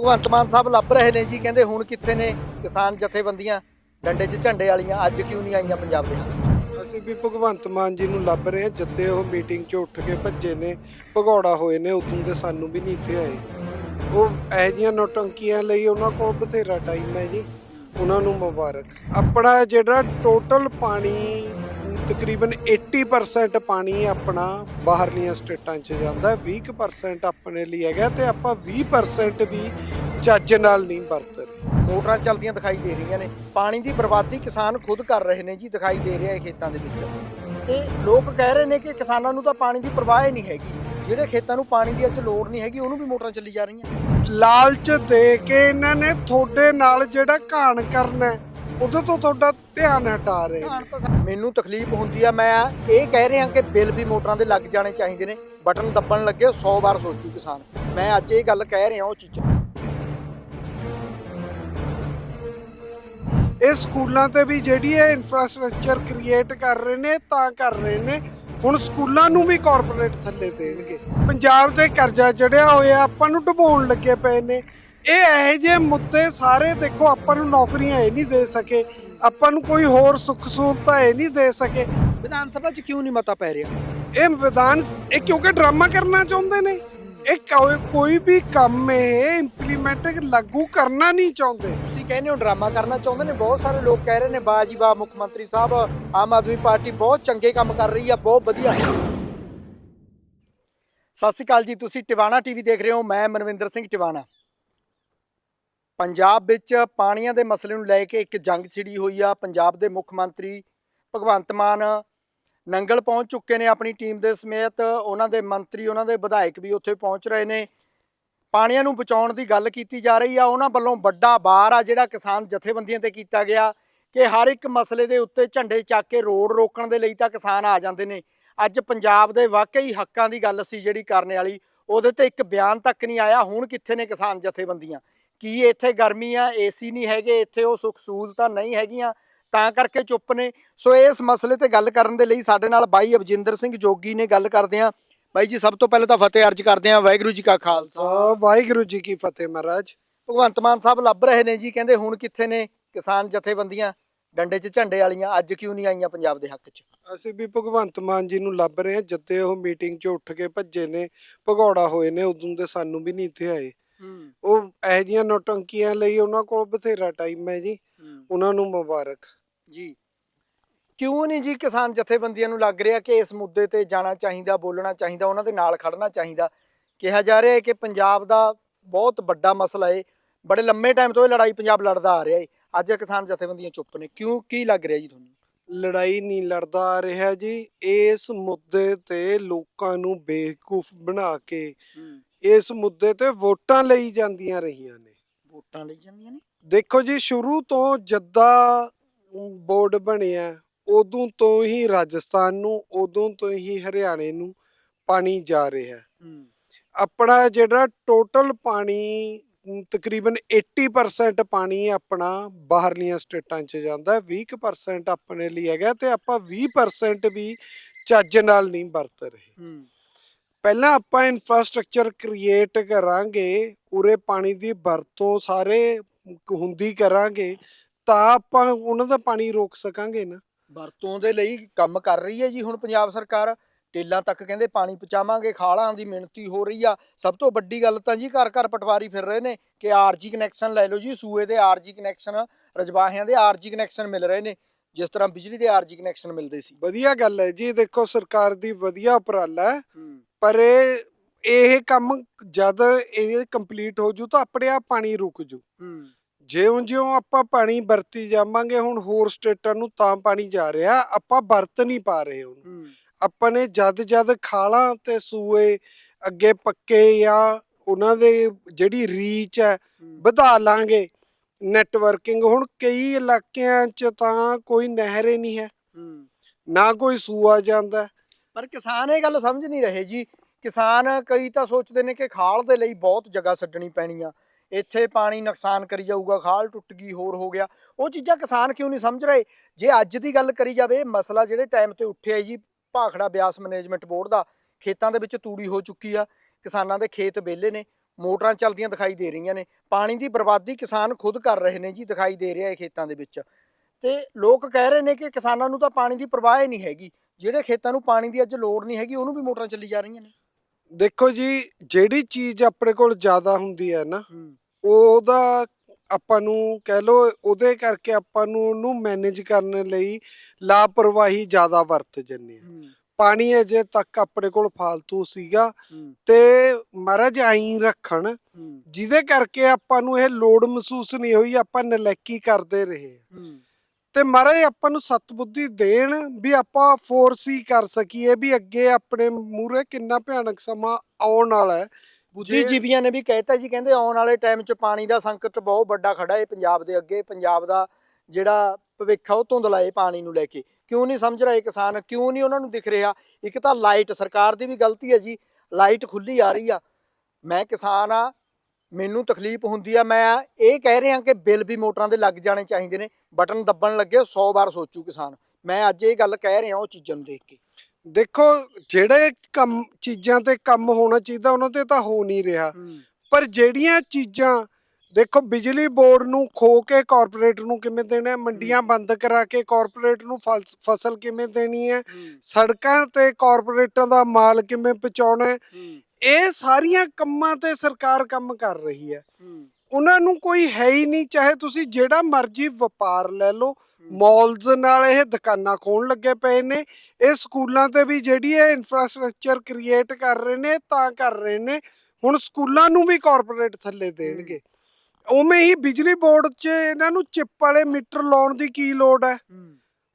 ਭਗਵੰਤ ਮਾਨ ਸਾਹਿਬ ਲੱਭ ਰਹੇ ਨੇ ਜੀ, ਕਹਿੰਦੇ ਹੁਣ ਕਿੱਥੇ ਨੇ ਕਿਸਾਨ ਜਥੇਬੰਦੀਆਂ? ਡੰਡੇ 'ਚ ਝੰਡੇ ਵਾਲੀਆਂ ਅੱਜ ਕਿਉਂ ਨਹੀਂ ਆਈਆਂ ਪੰਜਾਬ ਦੇ ਅਸੀਂ ਵੀ ਭਗਵੰਤ ਮਾਨ ਜੀ ਨੂੰ ਲੱਭ ਰਹੇ ਹਾਂ ਜੱਦੇ ਉਹ ਮੀਟਿੰਗ 'ਚ ਉੱਠ ਕੇ ਭੱਜੇ ਨੇ, ਭਗੌੜਾ ਹੋਏ ਨੇ, ਉਦੋਂ ਦੇ ਸਾਨੂੰ ਵੀ ਨਹੀਂ ਇੱਥੇ ਆਏ। ਉਹ ਇਹੋ ਜਿਹੀਆਂ ਨੋਟੰਕੀਆਂ ਲਈ ਉਹਨਾਂ ਕੋਲ ਬਥੇਰਾ ਟਾਈਮ ਹੈ ਜੀ, ਉਹਨਾਂ ਨੂੰ ਮੁਬਾਰਕ। ਆਪਣਾ ਜਿਹੜਾ ਟੋਟਲ ਪਾਣੀ ਤਕਰੀਬਨ 80% ਪਾਣੀ ਆਪਣਾ ਬਾਹਰਲੀਆਂ ਸਟੇਟਾਂ 'ਚ ਜਾਂਦਾ 20% ਆਪਣੇ ਲਈ ਹੈਗਾ ਤੇ ਆਪਾਂ 20% ਵੀ ਚੱਜ ਨਾਲ ਨਹੀਂ ਵਰਤ ਰਹੇ। ਮੋਟਰਾਂ ਚੱਲਦੀਆਂ ਦਿਖਾਈ ਦੇ ਰਹੀਆਂ ਨੇ। ਪਾਣੀ ਦੀ ਬਰਬਾਦੀ ਕਿਸਾਨ ਖੁਦ ਕਰ ਰਹੇ ਨੇ ਜੀ ਦਿਖਾਈ ਦੇ ਰਿਹਾ ਹੈ ਖੇਤਾਂ ਦੇ ਵਿੱਚ। ਤੇ ਲੋਕ ਕਹਿ ਰਹੇ ਨੇ ਕਿ ਕਿਸਾਨਾਂ ਨੂੰ ਤਾਂ ਪਾਣੀ ਦੀ ਪਰਵਾਹ ਹੀ ਨਹੀਂ ਹੈਗੀ। ਜਿਹੜੇ ਖੇਤਾਂ ਨੂੰ ਪਾਣੀ ਦੀ ਅੱਜ ਲੋੜ ਨਹੀਂ ਹੈਗੀ ਉਹਨੂੰ ਵੀ ਮੋਟਰਾਂ ਚੱਲੀ ਜਾ ਰਹੀਆਂ। ਲਾਲਚ ਦੇ ਕੇ ਇਹਨਾਂ ਨੇ ਤੁਹਾਡੇ ਨਾਲ ਜਿਹੜਾ ਘਾਣ ਕਰਨਾ ਉਹਦੇ ਤੋਂ ਤੁਹਾਡਾ ਧਿਆਨ ਹਟਾ ਰਹੇ। ਮੈਨੂੰ ਤਕਲੀਫ ਹੁੰਦੀ ਆ ਮੈਂ ਇਹ ਕਹਿ ਰਿਹਾ ਕਿ ਬਿੱਲ ਵੀ ਮੋਟਰਾਂ ਦੇ ਲੱਗ ਜਾਣੇ ਚਾਹੀਦੇ ਨੇ ਬਟਨ ਦੱਬਣ ਲੱਗੇ 100 ਵਾਰ ਸੋਚੂ ਕਿਸਾਨ। ਮੈਂ ਅੱਜ ਇਹ ਗੱਲ ਕਹਿ ਰਿਹਾ ਉਹ ਚੀਜ਼ਾਂ ਇਹ ਸਕੂਲਾਂ ਤੇ ਵੀ ਜਿਹੜੀ ਇਹ ਇਨਫਰਾਸਟ੍ਰਕਚਰ ਕ੍ਰੀਏਟ ਕਰ ਰਹੇ ਨੇ ਤਾਂ ਕਰ ਰਹੇ ਨੇ। ਹੁਣ ਸਕੂਲਾਂ ਨੂੰ ਵੀ ਕਾਰਪੋਰੇਟ ਥੱਲੇ ਦੇਣਗੇ। ਪੰਜਾਬ ਤੇ ਕਰਜ਼ਾ ਚੜਿਆ ਹੋਇਆ ਆਪਾਂ ਨੂੰ ਡੁਬੋਣ ਲੱਗੇ ਪਏ ਨੇ। ਇਹ ਇਹੋ ਜਿਹੇ ਮੁੱਦੇ ਸਾਰੇ ਦੇਖੋ ਆਪਾਂ ਨੂੰ ਨੌਕਰੀਆਂ ਇਹ ਨਹੀਂ ਦੇ ਸਕੇ। ਆਪਾਂ ਨੂੰ ਕੋਈ ਹੋਰ ਸੁੱਖ ਸਹੂਲਤਾਂ ਇਹ ਨਹੀਂ ਦੇ ਸਕੇ। ਵਿਧਾਨ ਸਭਾ 'ਚ ਕਿਉਂ ਨਹੀਂ ਮਤਾ ਪੈ ਰਿਹਾ? ਇਹ ਵਿਧਾਨ ਇਹ ਕਿਉਂਕਿ ਡਰਾਮਾ ਕਰਨਾ ਚਾਹੁੰਦੇ ਨੇ। ਇਹ ਕੋਈ- ਕੋਈ ਵੀ ਕੰਮ ਇਹ ਇੰਪਲੀਮੈਂਟ ਲਾਗੂ ਕਰਨਾ ਨਹੀਂ ਚਾਹੁੰਦੇ। ਤੁਸੀਂ ਕਹਿੰਦੇ ਹੋ ਡਰਾਮਾ ਕਰਨਾ ਚਾਹੁੰਦੇ ਨੇ। ਬਹੁਤ ਸਾਰੇ ਲੋਕ ਕਹਿ ਰਹੇ ਨੇ ਬਾਜੀ ਬਾ ਮੁੱਖ ਮੰਤਰੀ ਸਾਹਿਬ ਆਮ ਆਦਮੀ ਪਾਰਟੀ ਬਹੁਤ ਚੰਗੇ ਕੰਮ ਕਰ ਰਹੀ ਆ ਬਹੁਤ ਵਧੀਆ ਸਤਿ ਸ਼੍ਰੀ ਅਕਾਲ ਜੀ। ਤੁਸੀਂ ਟਿਵਾਣਾ ਟੀਵੀ ਦੇਖ ਰਹੇ ਹੋ। ਮੈਂ ਮਨਵਿੰਦਰ ਸਿੰਘ ਟਿਵਾਣਾ। ਪੰਜਾਬ ਵਿੱਚ ਪਾਣੀਆਂ ਦੇ ਮਸਲੇ ਨੂੰ ਲੈ ਕੇ ਇੱਕ ਜੰਗ ਛਿੜੀ ਹੋਈ ਆ। ਪੰਜਾਬ ਦੇ ਮੁੱਖ ਮੰਤਰੀ ਭਗਵੰਤ ਮਾਨ ਨੰਗਲ ਪਹੁੰਚ ਚੁੱਕੇ ਨੇ ਆਪਣੀ ਟੀਮ ਦੇ ਸਮੇਤ। ਉਹਨਾਂ ਦੇ ਮੰਤਰੀ, ਉਹਨਾਂ ਦੇ ਵਿਧਾਇਕ ਵੀ ਉੱਥੇ ਪਹੁੰਚ ਰਹੇ ਨੇ। ਪਾਣੀਆਂ ਨੂੰ ਬਚਾਉਣ ਦੀ ਗੱਲ ਕੀਤੀ ਜਾ ਰਹੀ ਆ। ਉਹਨਾਂ ਵੱਲੋਂ ਵੱਡਾ ਬਾਰ ਆ ਜਿਹੜਾ ਕਿਸਾਨ ਜਥੇਬੰਦੀਆਂ ਤੇ ਕੀਤਾ ਗਿਆ ਕਿ ਹਰ ਇੱਕ ਮਸਲੇ ਦੇ ਉੱਤੇ ਝੰਡੇ ਚੱਕ ਕੇ ਰੋਡ ਰੋਕਣ ਦੇ ਲਈ ਤਾਂ ਕਿਸਾਨ ਆ ਜਾਂਦੇ ਨੇ। ਅੱਜ ਪੰਜਾਬ ਦੇ ਵਾਕਈ ਹੱਕਾਂ ਦੀ ਗੱਲ ਸੀ ਜਿਹੜੀ ਕਰਨ ਵਾਲੀ। ਉਹਦੇ ਤੇ ਇੱਕ ਬਿਆਨ ਤੱਕ ਨਹੀਂ ਆਇਆ। ਹੁਣ ਕਿੱਥੇ ਨੇ ਕਿਸਾਨ ਜਥੇਬੰਦੀਆਂ? ਕੀ ਇੱਥੇ ਗਰਮੀ ਆ ਏਸੀ ਨਹੀਂ ਹੈਗੇ ਇੱਥੇ ਉਹ ਸੁੱਖ ਸਹੂਲਤਾਂ ਨਹੀਂ ਹੈਗੀਆਂ ਤਾਂ ਕਰਕੇ ਚੁੱਪ ਨੇ। ਸੋ ਇਸ ਮਸਲੇ ਤੇ ਗੱਲ ਕਰਨ ਦੇ ਲਈ ਸਾਡੇ ਨਾਲ ਬਾਈ ਅਵਜਿੰਦਰ ਸਿੰਘ ਜੋਗੀ ਨੇ ਗੱਲ ਕਰਦੇ ਆ ਬਾਈ ਜੀ ਸਭ ਤੋਂ ਪਹਿਲਾਂ ਤਾਂ ਫਤਿਹ ਅਰਜ ਕਰਦੇ ਆ ਵਾਹਿਗੁਰੂ ਜੀ ਕਾ ਖਾਲਸਾ। ਵਾਹਿਗੁਰੂ ਜੀ ਕੀ ਫਤਿਹ ਮਹਾਰਾਜ। ਭਗਵੰਤ ਮਾਨ ਸਾਹਿਬ ਲੱਭ ਰਹੇ ਨੇ ਜੀ ਕਹਿੰਦੇ ਹੁਣ ਕਿੱਥੇ ਨੇ ਕਿਸਾਨ ਜਥੇਬੰਦੀਆਂ? ਡੰਡੇ 'ਚ ਝੰਡੇ ਵਾਲੀਆਂ ਅੱਜ ਕਿਉਂ ਨਹੀਂ ਆਈਆਂ ਪੰਜਾਬ ਦੇ ਹੱਕ 'ਚ? ਅਸੀਂ ਵੀ ਭਗਵੰਤ ਮਾਨ ਜੀ ਨੂੰ ਲੱਭ ਰਹੇ ਹਾਂ ਜੱਦੇ ਉਹ ਮੀਟਿੰਗ 'ਚ ਉੱਠ ਕੇ ਭੱਜੇ ਨੇ ਭਗੌੜਾ ਹੋਏ ਨੇ ਉਦੋਂ ਦੇ ਸਾਨੂੰ ਵੀ ਨਹੀਂ ਇੱਥੇ ਆਏ। ਉਹ ਇਹੋ ਜਿਹੀਆਂ ਨੋਟੰਕੀਆਂ ਲਈ ਉਹਨਾਂ ਕੋਲ ਬਥੇਰਾ ਟਾਈਮ ਹੈ ਜੀ। ਉਹਨਾਂ ਨੂੰ ਮੁਬਾਰਕ। ਜੀ। ਕਿਉਂ ਨਹੀਂ ਜੀ ਕਿਸਾਨ ਜਥੇਬੰਦੀਆਂ ਨੂੰ ਲੱਗ ਰਿਹਾ ਕਿ ਇਸ ਮੁੱਦੇ ਤੇ ਜਾਣਾ ਚਾਹੀਦਾ ਬੋਲਣਾ ਚਾਹੀਦਾ ਉਹਨਾਂ ਦੇ ਨਾਲ ਖੜਨਾ ਚਾਹੀਦਾ? ਕਿਹਾ ਜਾ ਰਿਹਾ ਹੈ ਕਿ ਪੰਜਾਬ ਦਾ ਬਹੁਤ ਵੱਡਾ ਮਸਲਾ ਹੈ ਬੜੇ ਲੰਮੇ ਟਾਈਮ ਤੋਂ ਇਹ ਲੜਾਈ ਪੰਜਾਬ ਲੜਦਾ ਆ ਰਿਹਾ ਹੈ ਅੱਜ ਕਿਸਾਨ ਜਥੇਬੰਦੀਆਂ ਚੁੱਪ ਨੇ। ਕਿਉਂ ਕੀ ਲੱਗ ਰਿਹਾ ਜੀ ਤੁਹਾਨੂੰ? ਲੜਾਈ ਨਹੀਂ ਲੜਦਾ ਆ ਰਿਹਾ ਜੀ। ਇਸ ਮੁੱਦੇ ਤੇ ਲੋਕਾਂ ਨੂੰ ਬੇਵਕੂਫ ਬਣਾ ਕੇ ਇਸ ਮੁੱਦੇ ਤੇ ਵੋਟਾਂ ਲਈ ਜਾਂਦੀਆਂ ਰਹੀਆਂ ਨੇ। ਵੋਟਾਂ ਲਈ ਜਾਂਦੀਆਂ ਨੇ? ਦੇਖੋ ਜੀ ਸ਼ੁਰੂ ਤੋਂ ਜੱਦਾ ਬੋਰਡ ਬਣਿਆ ਉਦੋਂ ਤੋਂ ਹੀ ਰਾਜਸਥਾਨ ਨੂੰ ਉਦੋਂ ਤੋਂ ਹੀ ਹਰਿਆਣੇ ਨੂੰ ਪਾਣੀ ਜਾ ਰਿਹਾ। ਹੈ। ਆਪਣਾ ਜਿਹੜਾ ਟੋਟਲ ਪਾਣੀ ਤਕਰੀਬਨ 80% ਪਾਣੀ ਆਪਣਾ ਬਾਹਰਲੀਆਂ ਸਟੇਟਾਂ 'ਚ ਜਾਂਦਾ 20% ਆਪਣੇ ਲਈ ਹੈਗਾ ਤੇ ਆਪਾਂ 20% ਵੀ ਚੱਜ ਨਾਲ ਨਹੀਂ ਵਰਤ ਰਹੇ। ਪਹਿਲਾਂ ਆਪਾਂ ਇਨਫਰਾਸਟ੍ਰਕਚਰ ਕ੍ਰੀਏਟ ਕਰਾਂਗੇ ਉਰੇ ਪਾਣੀ ਦੀ ਵਰਤੋਂ ਸਾਰੇ ਹੁੰਦੀ ਕਰਾਂਗੇ ਤਾਂ ਆਪਾਂ ਉਹਨਾਂ ਦਾ ਪਾਣੀ ਰੋਕ ਸਕਾਂਗੇ ਨਾ। ਵਰਤੋਂ ਦੇ ਲਈ ਕੰਮ ਕਰ ਰਹੀ ਹੈ ਜੀ ਹੁਣ ਪੰਜਾਬ ਸਰਕਾਰ। ਟੇਲਾਂ ਤੱਕ ਕਹਿੰਦੇ ਪਾਣੀ ਪਹੁੰਚਾਵਾਂਗੇ ਖਾਲਾਂ ਦੀ ਮਿਹਨਤੀ ਹੋ ਰਹੀ ਆ। ਸਭ ਤੋਂ ਵੱਡੀ ਗੱਲ ਤਾਂ ਜੀ ਘਰ ਘਰ ਪਟਵਾਰੀ ਫਿਰ ਰਹੇ ਨੇ ਕਿ ਆਰਜੀ ਕਨੈਕਸ਼ਨ ਲੈ ਲਓ ਜੀ ਸੂਏ ਦੇ ਆਰਜੀ ਕਨੈਕਸ਼ਨ ਰਜਵਾਹਿਆਂ ਦੇ ਆਰਜੀ ਕਨੈਕਸ਼ਨ ਮਿਲ ਰਹੇ ਨੇ ਜਿਸ ਤਰ੍ਹਾਂ ਬਿਜਲੀ ਦੇ ਆਰਜੀ ਕਨੈਕਸ਼ਨ ਮਿਲਦੇ ਸੀ। ਵਧੀਆ ਗੱਲ ਹੈ ਜੀ ਦੇਖੋ ਸਰਕਾਰ ਦੀ ਵਧੀਆ ਉਪਰਾਲਾ ਹੈ। ਪਰ ਇਹ ਕੰਮ ਜਦ ਇਹ ਕੰਪਲੀਟ ਹੋ ਜੂ ਤਾਂ ਆਪਣੇ ਆਪ ਪਾਣੀ ਰੁਕ ਜੂ। ਜਿਉਂ-ਜਿਉਂ ਆਪਾਂ ਪਾਣੀ ਵਰਤੀ ਜਾਵਾਂਗੇ ਹੁਣ ਹੋਰ ਸਟੇਟਾਂ ਨੂੰ ਤਾਂ ਪਾਣੀ ਜਾ ਰਿਹਾ ਆਪਾਂ ਵਰਤ ਨਹੀਂ ਪਾ ਰਹੇ ਉਹਨੂੰ ਆਪਾਂ ਨੇ ਜਦ ਜਦ ਖਾਲਾਂ ਤੇ ਸੂਏ ਅੱਗੇ ਪੱਕੇ ਜਾਂ ਉਹਨਾਂ ਦੇ ਜਿਹੜੀ ਰੀਚ ਹੈ ਵਧਾ ਲਾਂਗੇ। ਨੈਟਵਰਕਿੰਗ ਹੁਣ ਕਈ ਇਲਾਕਿਆਂ 'ਚ ਤਾਂ ਕੋਈ ਨਹਿਰ ਹੀ ਨਹੀਂ ਹੈ। ਨਾ ਕੋਈ ਸੂਆ ਜਾਂਦਾ। ਪਰ ਕਿਸਾਨ ਇਹ ਗੱਲ ਸਮਝ ਨਹੀਂ ਰਹੇ ਜੀ ਕਿਸਾਨ ਕਈ ਤਾਂ ਸੋਚਦੇ ਨੇ ਕਿ ਖਾਲ ਦੇ ਲਈ ਬਹੁਤ ਜਗ੍ਹਾ ਛੱਡਣੀ ਪੈਣੀ ਆ। ਇੱਥੇ ਪਾਣੀ ਨੁਕਸਾਨ ਕਰੀ ਜਾਊਗਾ, ਖਾਲ ਟੁੱਟ ਗਈ, ਹੋਰ ਹੋ ਗਿਆ। ਉਹ ਚੀਜ਼ਾਂ ਕਿਸਾਨ ਕਿਉਂ ਨਹੀਂ ਸਮਝ ਰਹੇ? ਜੇ ਅੱਜ ਦੀ ਗੱਲ ਕਰੀ ਜਾਵੇ, ਮਸਲਾ ਜਿਹੜੇ ਟਾਈਮ ਤੇ ਉੱਠਿਆ ਜੀ, ਭਾਖੜਾ ਬਿਆਸ ਮੈਨੇਜਮੈਂਟ ਬੋਰਡ ਦਾ, ਖੇਤਾਂ ਦੇ ਵਿੱਚ ਤੂੜੀ ਹੋ ਚੁੱਕੀ ਆ। ਕਿਸਾਨਾਂ ਦੇ ਖੇਤ ਵਿਹਲੇ ਨੇ, ਮੋਟਰਾਂ ਚੱਲਦੀਆਂ ਦਿਖਾਈ ਦੇ ਰਹੀਆਂ ਨੇ। ਪਾਣੀ ਦੀ ਬਰਬਾਦੀ ਕਿਸਾਨ ਖੁਦ ਕਰ ਰਹੇ ਨੇ ਜੀ, ਦਿਖਾਈ ਦੇ ਰਿਹਾ ਹੈ ਖੇਤਾਂ ਦੇ ਵਿੱਚ। ਤੇ ਲੋਕ ਕਹਿ ਰਹੇ ਨੇ ਕਿ ਕਿਸਾਨਾਂ ਨੂੰ ਤਾਂ ਪਾਣੀ ਦੀ ਪਰਵਾਹ ਹੀ ਨਹੀਂ ਹੈਗੀ। ਜਿਹੜੇ ਖੇਤਾਂ ਨੂੰ ਪਾਣੀ ਦੀ ਅੱਜ ਲੋੜ ਨਹੀਂ ਹੈਗੀ, ਉਹਨੂੰ ਵੀ ਮੋਟਰਾਂ ਚੱਲੀ ਜਾ ਰਹੀਆਂ ਨੇ। ਦੇਖੋ ਜੀ ਜਿਹੜੀ ਚੀਜ਼ ਆਪਣੇ ਕੋਲ ਜ਼ਿਆਦਾ ਹੁੰਦੀ ਹੈ ਨਾ ਉਹਦਾ ਆਪਾਂ ਨੂੰ ਕਹਿ ਲੋ ਉਹਦੇ ਕਰਕੇ ਆਪਾਂ ਨੂੰ ਉਹਨੂੰ ਮੈਨੇਜ ਕਰਨ ਲਈ ਲਾਪਰਵਾਹੀ ਜ਼ਿਆਦਾ ਵਰਤ ਜੰਨੇ ਆ ਪਾਣੀ ਅਜੇ ਤੱਕ ਆਪਣੇ ਕੋਲ ਫਾਲਤੂ ਸੀਗਾ ਤੇ ਮਹਾਰਾਜ ਆਈ ਰੱਖਣ ਜਿਹਦੇ ਕਰਕੇ ਆਪਾਂ ਨੂੰ ਇਹ ਲੋੜ ਮਹਿਸੂਸ ਨਹੀਂ ਹੋਈ ਆਪਾਂ ਨਲੈਕੀ ਕਰਦੇ ਰਹੇ ਤੇ ਮਹਾਰਾਜ ਆਪਾਂ ਨੂੰ ਸਤਬੁੱਧੀ ਦੇਣ ਵੀ ਆਪਾਂ ਫੋਰਸੀ ਕਰ ਸਕੀਏ ਵੀ ਅੱਗੇ ਆਪਣੇ ਮੂਰੇ ਕਿੰਨਾ ਭਿਆਨਕ ਸਮਾਂ ਆਉਣ ਵਾਲਾ ਹੈ। ਬੁੱਧੀਜੀਵੀਆਂ ਨੇ ਵੀ ਕਹਿਤਾ ਜੀ, ਕਹਿੰਦੇ ਆਉਣ ਵਾਲੇ ਟਾਈਮ 'ਚ ਪਾਣੀ ਦਾ ਸੰਕਟ ਬਹੁਤ ਵੱਡਾ ਖੜਾ ਹੈ ਪੰਜਾਬ ਦੇ ਅੱਗੇ, ਪੰਜਾਬ ਦਾ ਜਿਹੜਾ ਭਵਿੱਖ ਆ ਉਹ ਧੁੰਦਲਾ ਹੈ ਪਾਣੀ ਨੂੰ ਲੈ ਕੇ। ਕਿਉਂ ਨਹੀਂ ਸਮਝ ਰਹੇ ਕਿਸਾਨ? ਕਿਉਂ ਨਹੀਂ ਉਹਨਾਂ ਨੂੰ ਦਿਖ ਰਿਹਾ? ਇੱਕ ਤਾਂ ਲਾਈਟ ਸਰਕਾਰ ਦੀ ਵੀ ਗਲਤੀ ਹੈ ਜੀ ਲਾਈਟ ਖੁੱਲੀ ਆ ਰਹੀ ਆ। ਮੈਂ ਕਿਸਾਨ ਆ ਮੈਨੂੰ ਤਕਲੀਫ ਹੁੰਦੀ ਆ ਮੈਂ ਇਹ ਕਹਿ ਰਿਹਾ ਕਿ ਬਿੱਲ ਵੀ ਮੋਟਰਾਂ ਦੇ ਲੱਗ ਜਾਣੇ ਚਾਹੀਦੇ ਨੇ ਬਟਨ ਦੱਬਣ ਲੱਗੇ 100 ਵਾਰ ਸੋਚੂ ਕਿਸਾਨ। ਮੈਂ ਅੱਜ ਇਹ ਗੱਲ ਕਹਿ ਰਿਹਾ ਉਹ ਚੀਜ਼ਾਂ ਨੂੰ ਦੇਖ ਕੇ। ਦੇਖੋ ਜਿਹੜੇ ਕੰਮ ਚੀਜ਼ਾਂ ਤੇ ਕੰਮ ਹੋਣਾ ਚਾਹੀਦਾ ਉਹਨਾਂ ਤੇ ਤਾਂ ਹੋ ਨਹੀਂ ਰਿਹਾ। ਪਰ ਜਿਹੜੀਆਂ ਚੀਜ਼ਾਂ ਦੇਖੋ ਬਿਜਲੀ ਬੋਰਡ ਨੂੰ ਖੋ ਕੇ ਕਾਰਪੋਰੇਟ ਨੂੰ ਕਿਵੇਂ ਦੇਣਾ ਮੰਡੀਆਂ ਬੰਦ ਕਰਾ ਕੇ ਕਾਰਪੋਰੇਟ ਨੂੰ ਫਸਲ ਕਿਵੇਂ ਦੇਣੀ ਹੈ? ਸੜਕਾਂ ਤੇ ਕਾਰਪੋਰੇਟਾਂ ਦਾ ਮਾਲ ਕਿਵੇਂ ਪਹੁੰਚਾਉਣਾ ਇਹ ਸਾਰੀਆਂ ਕੰਮਾਂ ਤੇ ਸਰਕਾਰ ਕੰਮ ਕਰ ਰਹੀ ਹੈ। ਉਹਨਾਂ ਨੂੰ ਕੋਈ ਹੈ ਹੀ ਨਹੀਂ ਚਾਹੇ ਤੁਸੀਂ ਜਿਹੜਾ ਮਰਜ਼ੀ ਵਪਾਰ ਲੈ ਲਓ। ਮਾਲਸ ਨਾਲ ਇਹ ਦੁਕਾਨਾਂ ਖੋਣ ਲੱਗੇ ਪਏ ਨੇ। ਇਹ ਸਕੂਲਾਂ ਤੇ ਵੀ ਜਿਹੜੀ ਇਹ ਇਨਫਰਾਸਟ੍ਰਕਚਰ ਕ੍ਰੀਏਟ ਕਰ ਰਹੇ ਨੇ ਤਾਂ ਕਰ ਰਹੇ ਨੇ। ਹੁਣ ਸਕੂਲਾਂ ਨੂੰ ਵੀ ਕਾਰਪੋਰੇਟ ਥੱਲੇ ਦੇਣਗੇ। ਉਵੇਂ ਹੀ ਬਿਜਲੀ ਬੋਰਡ 'ਚ ਇਹਨਾਂ ਨੂੰ ਚਿੱਪ ਵਾਲੇ ਮੀਟਰ ਲਾਉਣ ਦੀ ਕੀ ਲੋੜ ਹੈ?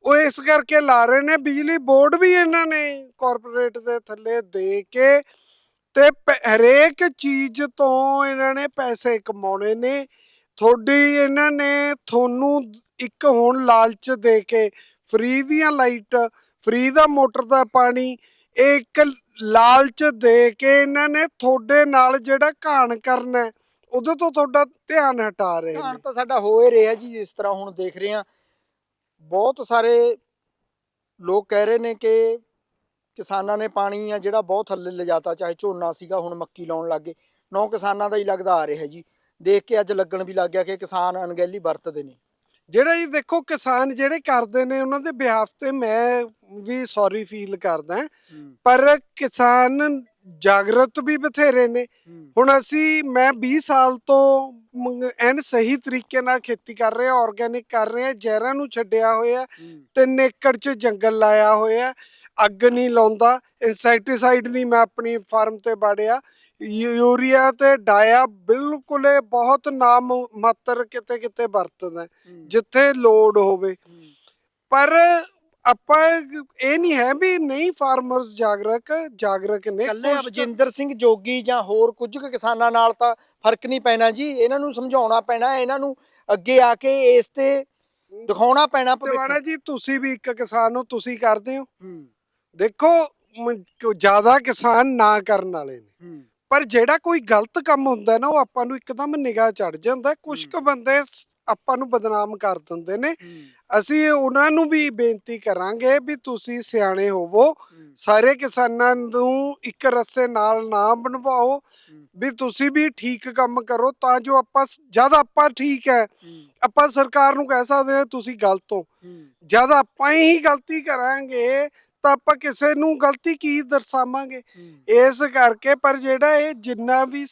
ਉਹ ਇਸ ਕਰਕੇ ਲਾ ਰਹੇ ਨੇ। ਬਿਜਲੀ ਬੋਰਡ ਵੀ ਇਹਨਾਂ ਨੇ ਕਾਰਪੋਰੇਟ ਦੇ ਥੱਲੇ ਦੇ ਕੇ ਤੇ ਹਰੇਕ ਚੀਜ਼ ਤੋਂ ਇਹਨਾਂ ਨੇ ਪੈਸੇ ਕਮਾਉਣੇ ਨੇ। ਤੁਹਾਡੀ ਇਹਨਾਂ ਨੇ ਤੁਹਾਨੂੰ ਇੱਕ ਹੁਣ ਲਾਲਚ ਦੇ ਕੇ ਫ੍ਰੀ ਦੀਆਂ ਲਾਈਟ ਫ੍ਰੀ ਦਾ ਮੋਟਰ ਦਾ ਪਾਣੀ ਇਹ ਇੱਕ ਲਾਲਚ ਦੇ ਕੇ ਇਹਨਾਂ ਨੇ ਤੁਹਾਡੇ ਨਾਲ ਜਿਹੜਾ ਘਾਣ ਕਰਨਾ ਹੈ, ਉਹਦੇ ਤੋਂ ਤੁਹਾਡਾ ਧਿਆਨ ਹਟਾ ਰਹੇ ਧਿਆਨ ਨੇ ਤਾਂ ਸਾਡਾ ਹੋ ਹੀ ਰਿਹਾ ਜੀ ਜਿਸ ਤਰ੍ਹਾਂ ਹੁਣ ਦੇਖ ਰਹੇ ਹਾਂ। ਬਹੁਤ ਸਾਰੇ ਲੋਕ ਕਹਿ ਰਹੇ ਨੇ ਕਿ ਕਿਸਾਨਾਂ ਨੇ ਪਾਣੀ ਆ ਜਿਹੜਾ ਬਹੁਤ ਥੱਲੇ ਲਿਜਾਤਾ ਚਾਹੇ ਝੋਨਾ ਸੀਗਾ ਹੁਣ ਮੱਕੀ ਲਾਉਣ ਲੱਗੇ ਨੌ ਕਿਸਾਨਾਂ ਦਾ ਹੀ ਲੱਗਦਾ ਆ ਰਿਹਾ ਜੀ। ਦੇਖ ਕੇ ਅੱਜ ਲੱਗਣ ਵੀ ਲੱਗ ਗਿਆ ਕਿ ਕਿਸਾਨ ਅਣਗਹਿਲੀ ਵਰਤਦੇ ਨੇ। ਜਿਹੜਾ ਜੀ ਦੇਖੋ ਕਿਸਾਨ ਜਿਹੜੇ ਕਰਦੇ ਨੇ ਉਹਨਾਂ ਦੇ ਬਿਹਾਫ ਤੇ ਮੈਂ ਵੀ ਸੌਰੀ ਫੀਲ ਕਰਦਾ। ਪਰ ਕਿਸਾਨ ਜਾਗਰਤ ਵੀ ਬਥੇਰੇ ਨੇ। ਹੁਣ ਅਸੀਂ ਮੈਂ 20 ਸਾਲ ਤੋਂ ਐਨ ਸਹੀ ਤਰੀਕੇ ਨਾਲ ਖੇਤੀ ਕਰ ਰਿਹਾ ਆਰਗੈਨਿਕ ਕਰ ਰਿਹਾ ਜ਼ਹਿਰਾਂ ਨੂੰ ਛੱਡਿਆ ਹੋਇਆ। ਤਿੰਨ ਏਕੜ 'ਚ ਜੰਗਲ ਲਾਇਆ ਹੋਇਆ। ਅੱਗ ਨਹੀਂ ਲਾਉਂਦਾ ਇਨਸੈਕਟੀਸਾਈਡ ਨਹੀਂ ਮੈਂ ਆਪਣੀ ਫਾਰਮ ਤੇ ਬਾੜਿਆ। ਯੂਰੀਆ ਤੇ ਡਾਇਆ ਬਿਲਕੁਲ ਇਹ ਬਹੁਤ ਨਾਮ ਮਾਤਰ ਕਿਤੇ ਕਿਤੇ ਵਰਤਦਾ ਜਿੱਥੇ ਲੋੜ ਹੋਵੇ। ਪਰ ਆਪਾਂ ਇਹ ਨਹੀਂ ਹੈ ਵੀ ਨਹੀਂ ਫਾਰਮਰਸ ਜਾਗਰਕ ਜਾਗਰਕ ਨੇ ਕੱਲੇ ਅਬਜਿੰਦਰ ਸਿੰਘ ਜੋਗੀ ਜਾਂ ਹੋਰ ਕੁਝ ਕਿਸਾਨਾਂ ਨਾਲ ਤਾਂ ਫ਼ਰਕ ਨਹੀਂ ਪੈਣਾ ਜੀ ਇਹਨਾਂ ਨੂੰ ਸਮਝਾਉਣਾ ਪੈਣਾ ਇਹਨਾਂ ਨੂੰ ਅੱਗੇ ਆ ਕੇ ਇਸ ਤੇ ਦਿਖਾਉਣਾ ਪੈਣਾ ਭਵਿੱਖ ਜੀ ਤੁਸੀਂ ਵੀ ਇੱਕ ਕਿਸਾਨ ਹੋ ਤੁਸੀਂ ਕਰਦੇ ਹੂੰ, ਦੇਖੋ ਜ਼ਿਆਦਾ ਕਿਸਾਨ ਨਾ ਕਰਨ ਵਾਲੇ ਨੇ। ਪਰ ਜਿਹੜਾ ਕੋਈ ਗਲਤ ਕੰਮ ਹੁੰਦਾ ਨਾ ਉਹ ਆਪਾਂ ਨੂੰ ਇੱਕਦਮ ਨਿਗਾਹ ਚੜ ਜਾਂਦਾ। ਕੁਝ ਕੁ ਬੰਦੇ ਆਪਾਂ ਨੂੰ ਬਦਨਾਮ ਕਰ ਦਿੰਦੇ ਨੇ। ਅਸੀਂ ਉਹਨਾਂ ਨੂੰ ਵੀ ਬੇਨਤੀ ਕਰਾਂਗੇ ਵੀ ਤੁਸੀਂ ਸਿਆਣੇ ਹੋਵੋ। ਸਾਰੇ ਕਿਸਾਨਾਂ ਨੂੰ ਇੱਕ ਰਸੇ ਨਾਲ ਨਾ ਬਣਵਾਓ। ਵੀ ਤੁਸੀਂ ਵੀ ਠੀਕ ਕੰਮ ਕਰੋ ਤਾਂ ਜੋ ਆਪਾਂ ਜਦ ਆਪਾਂ ਠੀਕ ਹੈ। ਆਪਾਂ ਸਰਕਾਰ ਨੂੰ ਕਹਿ ਸਕਦੇ ਹਾਂ ਤੁਸੀਂ ਗਲਤ ਹੂੰ, ਜਦ ਆਪਾਂ ਹੀ ਗਲਤੀ ਕਰਾਂਗੇ ਤਾਂ ਆਪਾਂ ਕਿਸੇ ਨੂੰ ਗਲਤੀ ਕੀ ਦਰਸਾਵਾਂਗੇ? ਇਸ ਕਰਕੇ ਪਰ ਜਿਹੜਾ ਇਹ ਜਿੰਨਾ ਵੀ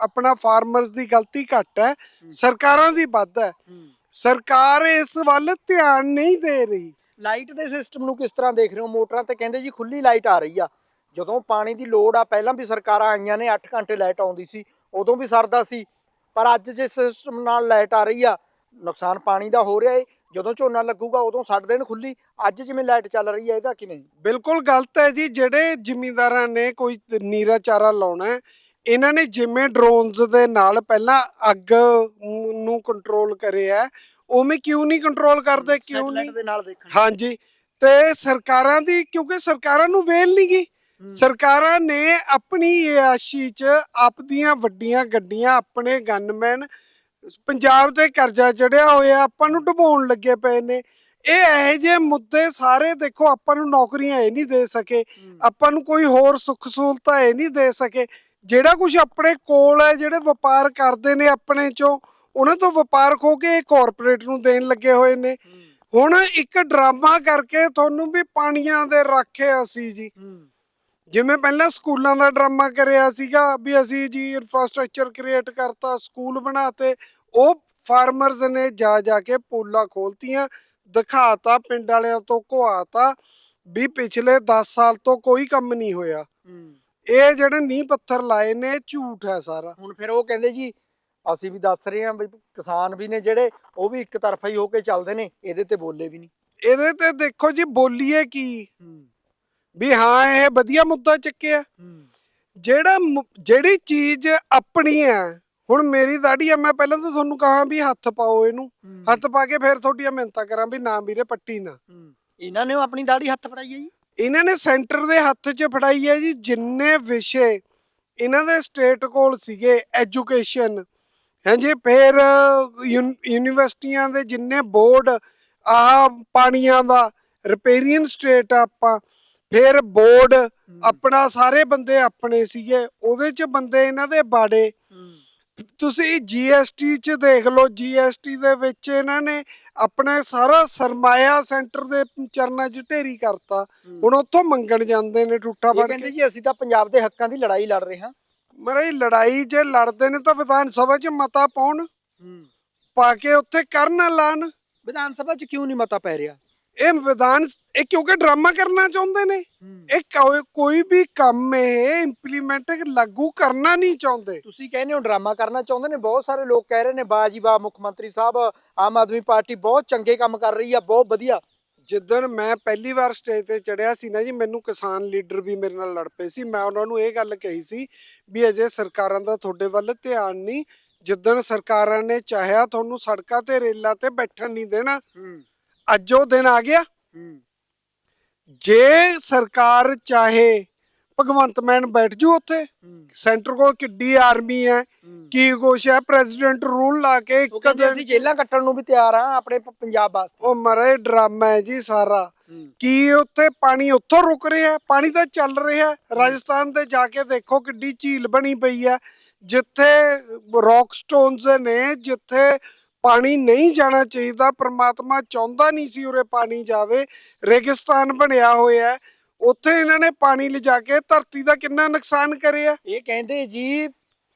ਆਪਣਾ ਫਾਰਮਰਸ ਦੀ ਗਲਤੀ ਘੱਟ ਹੈ ਸਰਕਾਰਾਂ ਦੀ ਵੱਧ ਹੈ। ਹੂੰ। ਸਰਕਾਰ ਇਸ ਵੱਲ ਧਿਆਨ ਨਹੀਂ ਦੇ ਰਹੀ। ਲਾਈਟ ਦੇ ਸਿਸਟਮ ਨੂੰ ਕਿਸ ਤਰ੍ਹਾਂ ਦੇਖ ਰਹੇ ਹੋ? ਮੋਟਰਾਂ ਤੇ ਕਹਿੰਦੇ ਜੀ ਖੁੱਲੀ ਲਾਈਟ ਆ ਰਹੀ ਆ। ਜਦੋਂ ਪਾਣੀ ਦੀ ਲੋੜ ਆ ਪਹਿਲਾਂ ਵੀ ਸਰਕਾਰਾਂ ਆਈਆਂ ਨੇ 8 ਘੰਟੇ ਲਾਈਟ ਆਉਂਦੀ ਸੀ ਉਦੋਂ ਵੀ ਸਰਦਾ ਸੀ। ਪਰ ਅੱਜ ਜੇ ਸਿਸਟਮ ਨਾਲ ਲਾਈਟ ਆ ਰਹੀ ਆ ਨੁਕਸਾਨ ਪਾਣੀ ਦਾ ਹੋ ਰਿਹਾ ਏ। ਜਦੋਂ ਝੋਨਾ ਲੱਗੂਗਾ ਉਦੋਂ ਛੱਡ ਦੇਣ ਖੁੱਲੀ। ਅੱਜ ਜਿਵੇਂ ਲਾਈਟ ਚੱਲ ਰਹੀ ਹੈ ਇਹਦਾ ਕਿਵੇਂ ਬਿਲਕੁਲ ਗਲਤ ਹੈ ਜੀ। ਜਿਹੜੇ ਜ਼ਿਮੀਂਦਾਰਾਂ ਨੇ ਕੋਈ ਨੀਰਾ ਚਾਰਾ ਲਾਉਣਾ ਹੈ ਇਹਨਾਂ ਨੇ ਜਿਵੇਂ ਡਰੋਨਸ ਦੇ ਨਾਲ ਪਹਿਲਾਂ ਅੱਗ ਨੂੰ ਕੰਟਰੋਲ ਕਰਿਆ ਉਵੇਂ ਕਿਉਂ ਨਹੀਂ ਕੰਟਰੋਲ ਕਰਦੇ? ਕਿਉਂ ਨਹੀਂ? ਦੇ ਨਾਲ ਦੇਖਣ। ਹਾਂਜੀ। ਤੇ ਸਰਕਾਰਾਂ ਦੀ ਕਿਉਂਕਿ ਸਰਕਾਰਾਂ ਨੂੰ ਵੇਲ ਨਹੀਂ ਗਈ ਸਰਕਾਰਾਂ ਨੇ ਆਪਣੀ ਆਸ਼ੀ ਚ ਆਪਦੀਆਂ ਵੱਡੀਆਂ ਗੱਡੀਆਂ ਆਪਣੇ ਗਨਮੈਨ ਪੰਜਾਬ ਤੇ ਕਰਜ਼ਾ ਚੜਿਆ ਹੋਇਆ ਆਪਾਂ ਨੂੰ ਡੁਬਾਉਣ ਲੱਗੇ ਪਏ ਨੇ। ਇਹ ਇਹੋ ਜਿਹੇ ਮੁੱਦੇ ਸਾਰੇ ਦੇਖੋ ਆਪਾਂ ਨੂੰ ਨੌਕਰੀਆਂ ਇਹ ਨਹੀਂ ਦੇ ਸਕੇ। ਆਪਾਂ ਨੂੰ ਕੋਈ ਹੋਰ ਸੁੱਖ ਸਹੂਲਤਾਂ ਇਹ ਨਹੀਂ ਦੇ ਸਕੇ। ਜਿਹੜਾ ਕੁਝ ਆਪਣੇ ਕੋਲ ਹੈ ਜਿਹੜੇ ਵਪਾਰ ਕਰਦੇ ਨੇ ਆਪਣੇ ਚੋਂ ਉਹਨਾਂ ਤੋਂ ਵਪਾਰ ਖੋ ਕੇ ਕਾਰਪੋਰੇਟ ਨੂੰ ਦੇਣ ਲੱਗੇ ਹੋਏ ਨੇ। ਹੁਣ ਇੱਕ ਡਰਾਮਾ ਕਰਕੇ ਤੁਹਾਨੂੰ ਵੀ ਪਾਣੀਆਂ ਦੇ ਰਾਖੇ ਅਸੀਂ ਜੀ। ਜਿਵੇਂ ਪਹਿਲਾਂ ਸਕੂਲਾਂ ਦਾ ਡਰਾਮਾ ਕਰਿਆ ਸੀਗਾ ਵੀ ਅਸੀਂ ਜੀ ਇਨਫਰਾਸਟ੍ਰਕਚਰ ਕ੍ਰੀਏਟ ਕਰਤਾ ਸਕੂਲ ਬਣਾਤੇ ਉਹ ਫਾਰਮਰਸ ਨੇ ਜਾ ਜਾ ਕੇ ਪੋਲਾਂ ਖੋਲਤੀਆਂ ਦਿਖਾਤਾ ਪਿੰਡ ਵਾਲਿਆਂ ਤੋਂ ਘੁਆਤਾ ਵੀ ਪਿਛਲੇ 10 ਸਾਲ ਤੋਂ ਕੋਈ ਕੰਮ ਨਹੀਂ ਹੋਇਆ। ਇਹ ਜਿਹੜੇ ਨੀਂਹ ਪੱਥਰ ਲਾਏ ਨੇ ਝੂਠ ਹੈ ਸਾਰਾ। ਹੁਣ ਫਿਰ ਉਹ ਕਹਿੰਦੇ ਜੀ ਅਸੀਂ ਵੀ ਦੱਸ ਰਹੇ ਹਾਂ ਵੀ ਕਿਸਾਨ ਵੀ ਨੇ ਜਿਹੜੇ ਉਹ ਵੀ ਇੱਕ ਤਰਫਾ ਹੀ ਹੋ ਕੇ ਚੱਲਦੇ ਨੇ ਇਹਦੇ ਤੇ ਬੋਲੇ ਵੀ ਨਹੀਂ। ਇਹਦੇ ਤੇ ਦੇਖੋ ਜੀ ਬੋਲੀਏ ਕੀ? ਵੀ ਹਾਂ ਇਹ ਵਧੀਆ ਮੁੱਦਾ ਚੱਕਿਆ। ਜਿਹੜਾ ਮੁ- ਜਿਹੜੀ ਚੀਜ਼ ਆਪਣੀ ਹੈ ਹੁਣ ਮੇਰੀ ਦਾੜੀ ਆ ਮੈਂ ਪਹਿਲਾਂ ਤਾਂ ਤੁਹਾਨੂੰ ਕਹਾਂ ਵੀ ਹੱਥ ਪਾਓ ਇਹਨੂੰ। ਹੱਥ ਪਾ ਕੇ ਫਿਰ ਤੁਹਾਡੀਆਂ ਮਿਹਨਤਾਂ ਕਰਾਂ ਵੀ ਨਾ ਵੀਰੇ ਪੱਟੀ ਨਾ। ਇਹਨਾਂ ਨੇ ਆਪਣੀ ਦਾੜੀ ਹੱਥ ਫੜਾਈ ਹੈ ਜੀ? ਇਹਨਾਂ ਨੇ ਸੈਂਟਰ ਦੇ ਹੱਥ 'ਚ ਫੜਾਈ ਹੈ ਜੀ ਜਿੰਨੇ ਵਿਸ਼ੇ ਇਹਨਾਂ ਦੇ ਸਟੇਟ ਕੋਲ ਸੀਗੇ ਐਜੂਕੇਸ਼ਨ। ਹਾਂਜੀ ਫਿਰ ਯੂਨ- ਯੂਨੀਵਰਸਿਟੀਆਂ ਦੇ ਜਿੰਨੇ ਬੋਰਡ ਆ ਪਾਣੀਆਂ ਦਾ ਰਿਪੇਰੀਅਨ ਸਟੇਟ ਆਪਾਂ ਫਿਰ ਬੋਰਡ ਆਪਣਾ ਸਾਰੇ ਬੰਦੇ ਆਪਣੇ ਸੀਗੇ ਉਹਦੇ 'ਚ ਬੰਦੇ ਇਹਨਾਂ ਦੇ ਬਾੜੇ। ਤੁਸੀਂ ਜੀਐਸਟੀ 'ਚ ਦੇਖ ਲਓ ਜੀਐਸਟੀ ਦੇ ਵਿੱਚ ਇਹਨਾਂ ਨੇ ਆਪਣੇ ਸਾਰਾ ਸਰਮਾਇਆ ਸੈਂਟਰ ਦੇ ਚਰਨਾਂ 'ਚ ਢੇਰੀ ਕਰਤਾ। ਹੁਣ ਉੱਥੋਂ ਮੰਗਣ ਜਾਂਦੇ ਨੇ ਠੂਠਾ ਇਹ ਫੜ ਕਹਿੰਦੇ ਕੇ। ਜੀ ਅਸੀਂ ਤਾਂ ਪੰਜਾਬ ਦੇ ਹੱਕਾਂ ਦੀ ਲੜਾਈ ਲੜ ਰਹੇ ਹਾਂ। ਮਰੇ ਲੜਾਈ ਜੇ ਲੜਦੇ ਨੇ ਤਾਂ ਵਿਧਾਨ ਸਭਾ 'ਚ ਮਤਾ ਪਾਉਣ। ਪਾ ਕੇ ਉੱਥੇ ਕਰਨ ਐਲਾਨ। ਵਿਧਾਨ ਸਭਾ 'ਚ ਕਿਉਂ ਨਹੀਂ ਮਤਾ ਪੈ ਰਿਹਾ? ਇਹ ਵਿਧਾਨ ਇਹ ਕਿਉਂਕਿ ਡਰਾਮਾ ਕਰਨਾ ਚਾਹੁੰਦੇ ਨੇ। ਇਹ ਕੋਈ- ਕੋਈ ਵੀ ਕੰਮ ਇਹ ਇੰਪਲੀਮੈਂਟ ਲਾਗੂ ਕਰਨਾ ਨਹੀਂ ਚਾਹੁੰਦੇ। ਤੁਸੀਂ ਕਹਿੰਦੇ ਹੋ ਡਰਾਮਾ ਕਰਨਾ ਚਾਹੁੰਦੇ ਨੇ ਬਹੁਤ ਸਾਰੇ ਲੋਕ ਕਹਿ ਰਹੇ ਨੇ ਬਾਜੀ ਵਾਹ ਮੁੱਖ ਮੰਤਰੀ ਸਾਹਿਬ ਆਮ ਆਦਮੀ ਪਾਰਟੀ ਬਹੁਤ ਚੰਗੇ ਕੰਮ ਕਰ ਰਹੀ ਆ ਬਹੁਤ ਵਧੀਆ। ਜਿੱਦਣ ਮੈਂ ਪਹਿਲੀ ਵਾਰ ਸਟੇਜ ਤੇ ਚੜਿਆ ਸੀ ਨਾ ਜੀ ਮੈਨੂੰ ਕਿਸਾਨ ਲੀਡਰ ਵੀ ਮੇਰੇ ਨਾਲ ਲੜ ਪਏ ਸੀ। ਮੈਂ ਉਹਨਾਂ ਨੂੰ ਇਹ ਗੱਲ ਕਹੀ ਸੀ ਵੀ ਅਜੇ ਸਰਕਾਰਾਂ ਦਾ ਤੁਹਾਡੇ ਵੱਲ ਧਿਆਨ ਨਹੀਂ। ਜਿੱਦਣ ਸਰਕਾਰਾਂ ਨੇ ਚਾਹਿਆ ਤੁਹਾਨੂੰ ਸੜਕਾਂ ਤੇ ਰੇਲਾਂ ਤੇ ਬੈਠਣ ਨਹੀਂ ਦੇਣਾ। ਅੱਜ ਉਹ ਦਿਨ ਆ ਗਿਆ। ਜੇ ਸਰਕਾਰ ਚਾਹੇ ਭਗਵੰਤ ਮਾਨ ਬੈਠ ਜੂ ਉੱਥੇ ਸੈਂਟਰ ਕੋਲ ਕਿੱਡੀ ਆਰਮੀ ਹੈ ਕੀ ਕੁਛ ਹੈ ਪ੍ਰੈਜ਼ੀਡੈਂਟ ਰੂਲ ਲਾ ਕੇ ਦਿਨ ਅਸੀਂ ਜੇਲਾਂ ਕੱਟਣ ਨੂੰ ਵੀ ਤਿਆਰ ਆ ਆਪਣੇ ਪੰਜਾਬ ਵਾਸਤੇ। ਉਹ ਮਰੇ ਡਰਾਮਾ ਹੈ ਜੀ ਸਾਰਾ। ਕੀ ਉੱਥੇ ਪਾਣੀ ਉੱਥੋਂ ਰੁਕ ਰਿਹਾ ਪਾਣੀ ਤਾਂ ਚੱਲ ਰਿਹਾ ਰਾਜਸਥਾਨ ਤੇ ਜਾ ਕੇ ਦੇਖੋ ਕਿੱਡੀ ਝੀਲ ਬਣੀ ਪਈ ਹੈ। ਜਿੱਥੇ ਰੌਕ ਸਟੋਨਸ ਨੇ ਜਿੱਥੇ ਪਾਣੀ ਨਹੀਂ ਜਾਣਾ ਚਾਹੀਦਾ ਪ੍ਰਮਾਤਮਾ ਚਾਹੁੰਦਾ ਨਹੀਂ ਸੀ ਉਰੇ ਪਾਣੀ ਜਾਵੇ ਰੇਗਿਸਤਾਨ ਬਣਿਆ ਹੋਇਆ ਉੱਥੇ ਇਹਨਾਂ ਨੇ ਪਾਣੀ ਲਿਜਾ ਕੇ ਧਰਤੀ ਦਾ ਕਿੰਨਾ ਨੁਕਸਾਨ ਕਰਿਆ? ਇਹ ਕਹਿੰਦੇ ਜੀ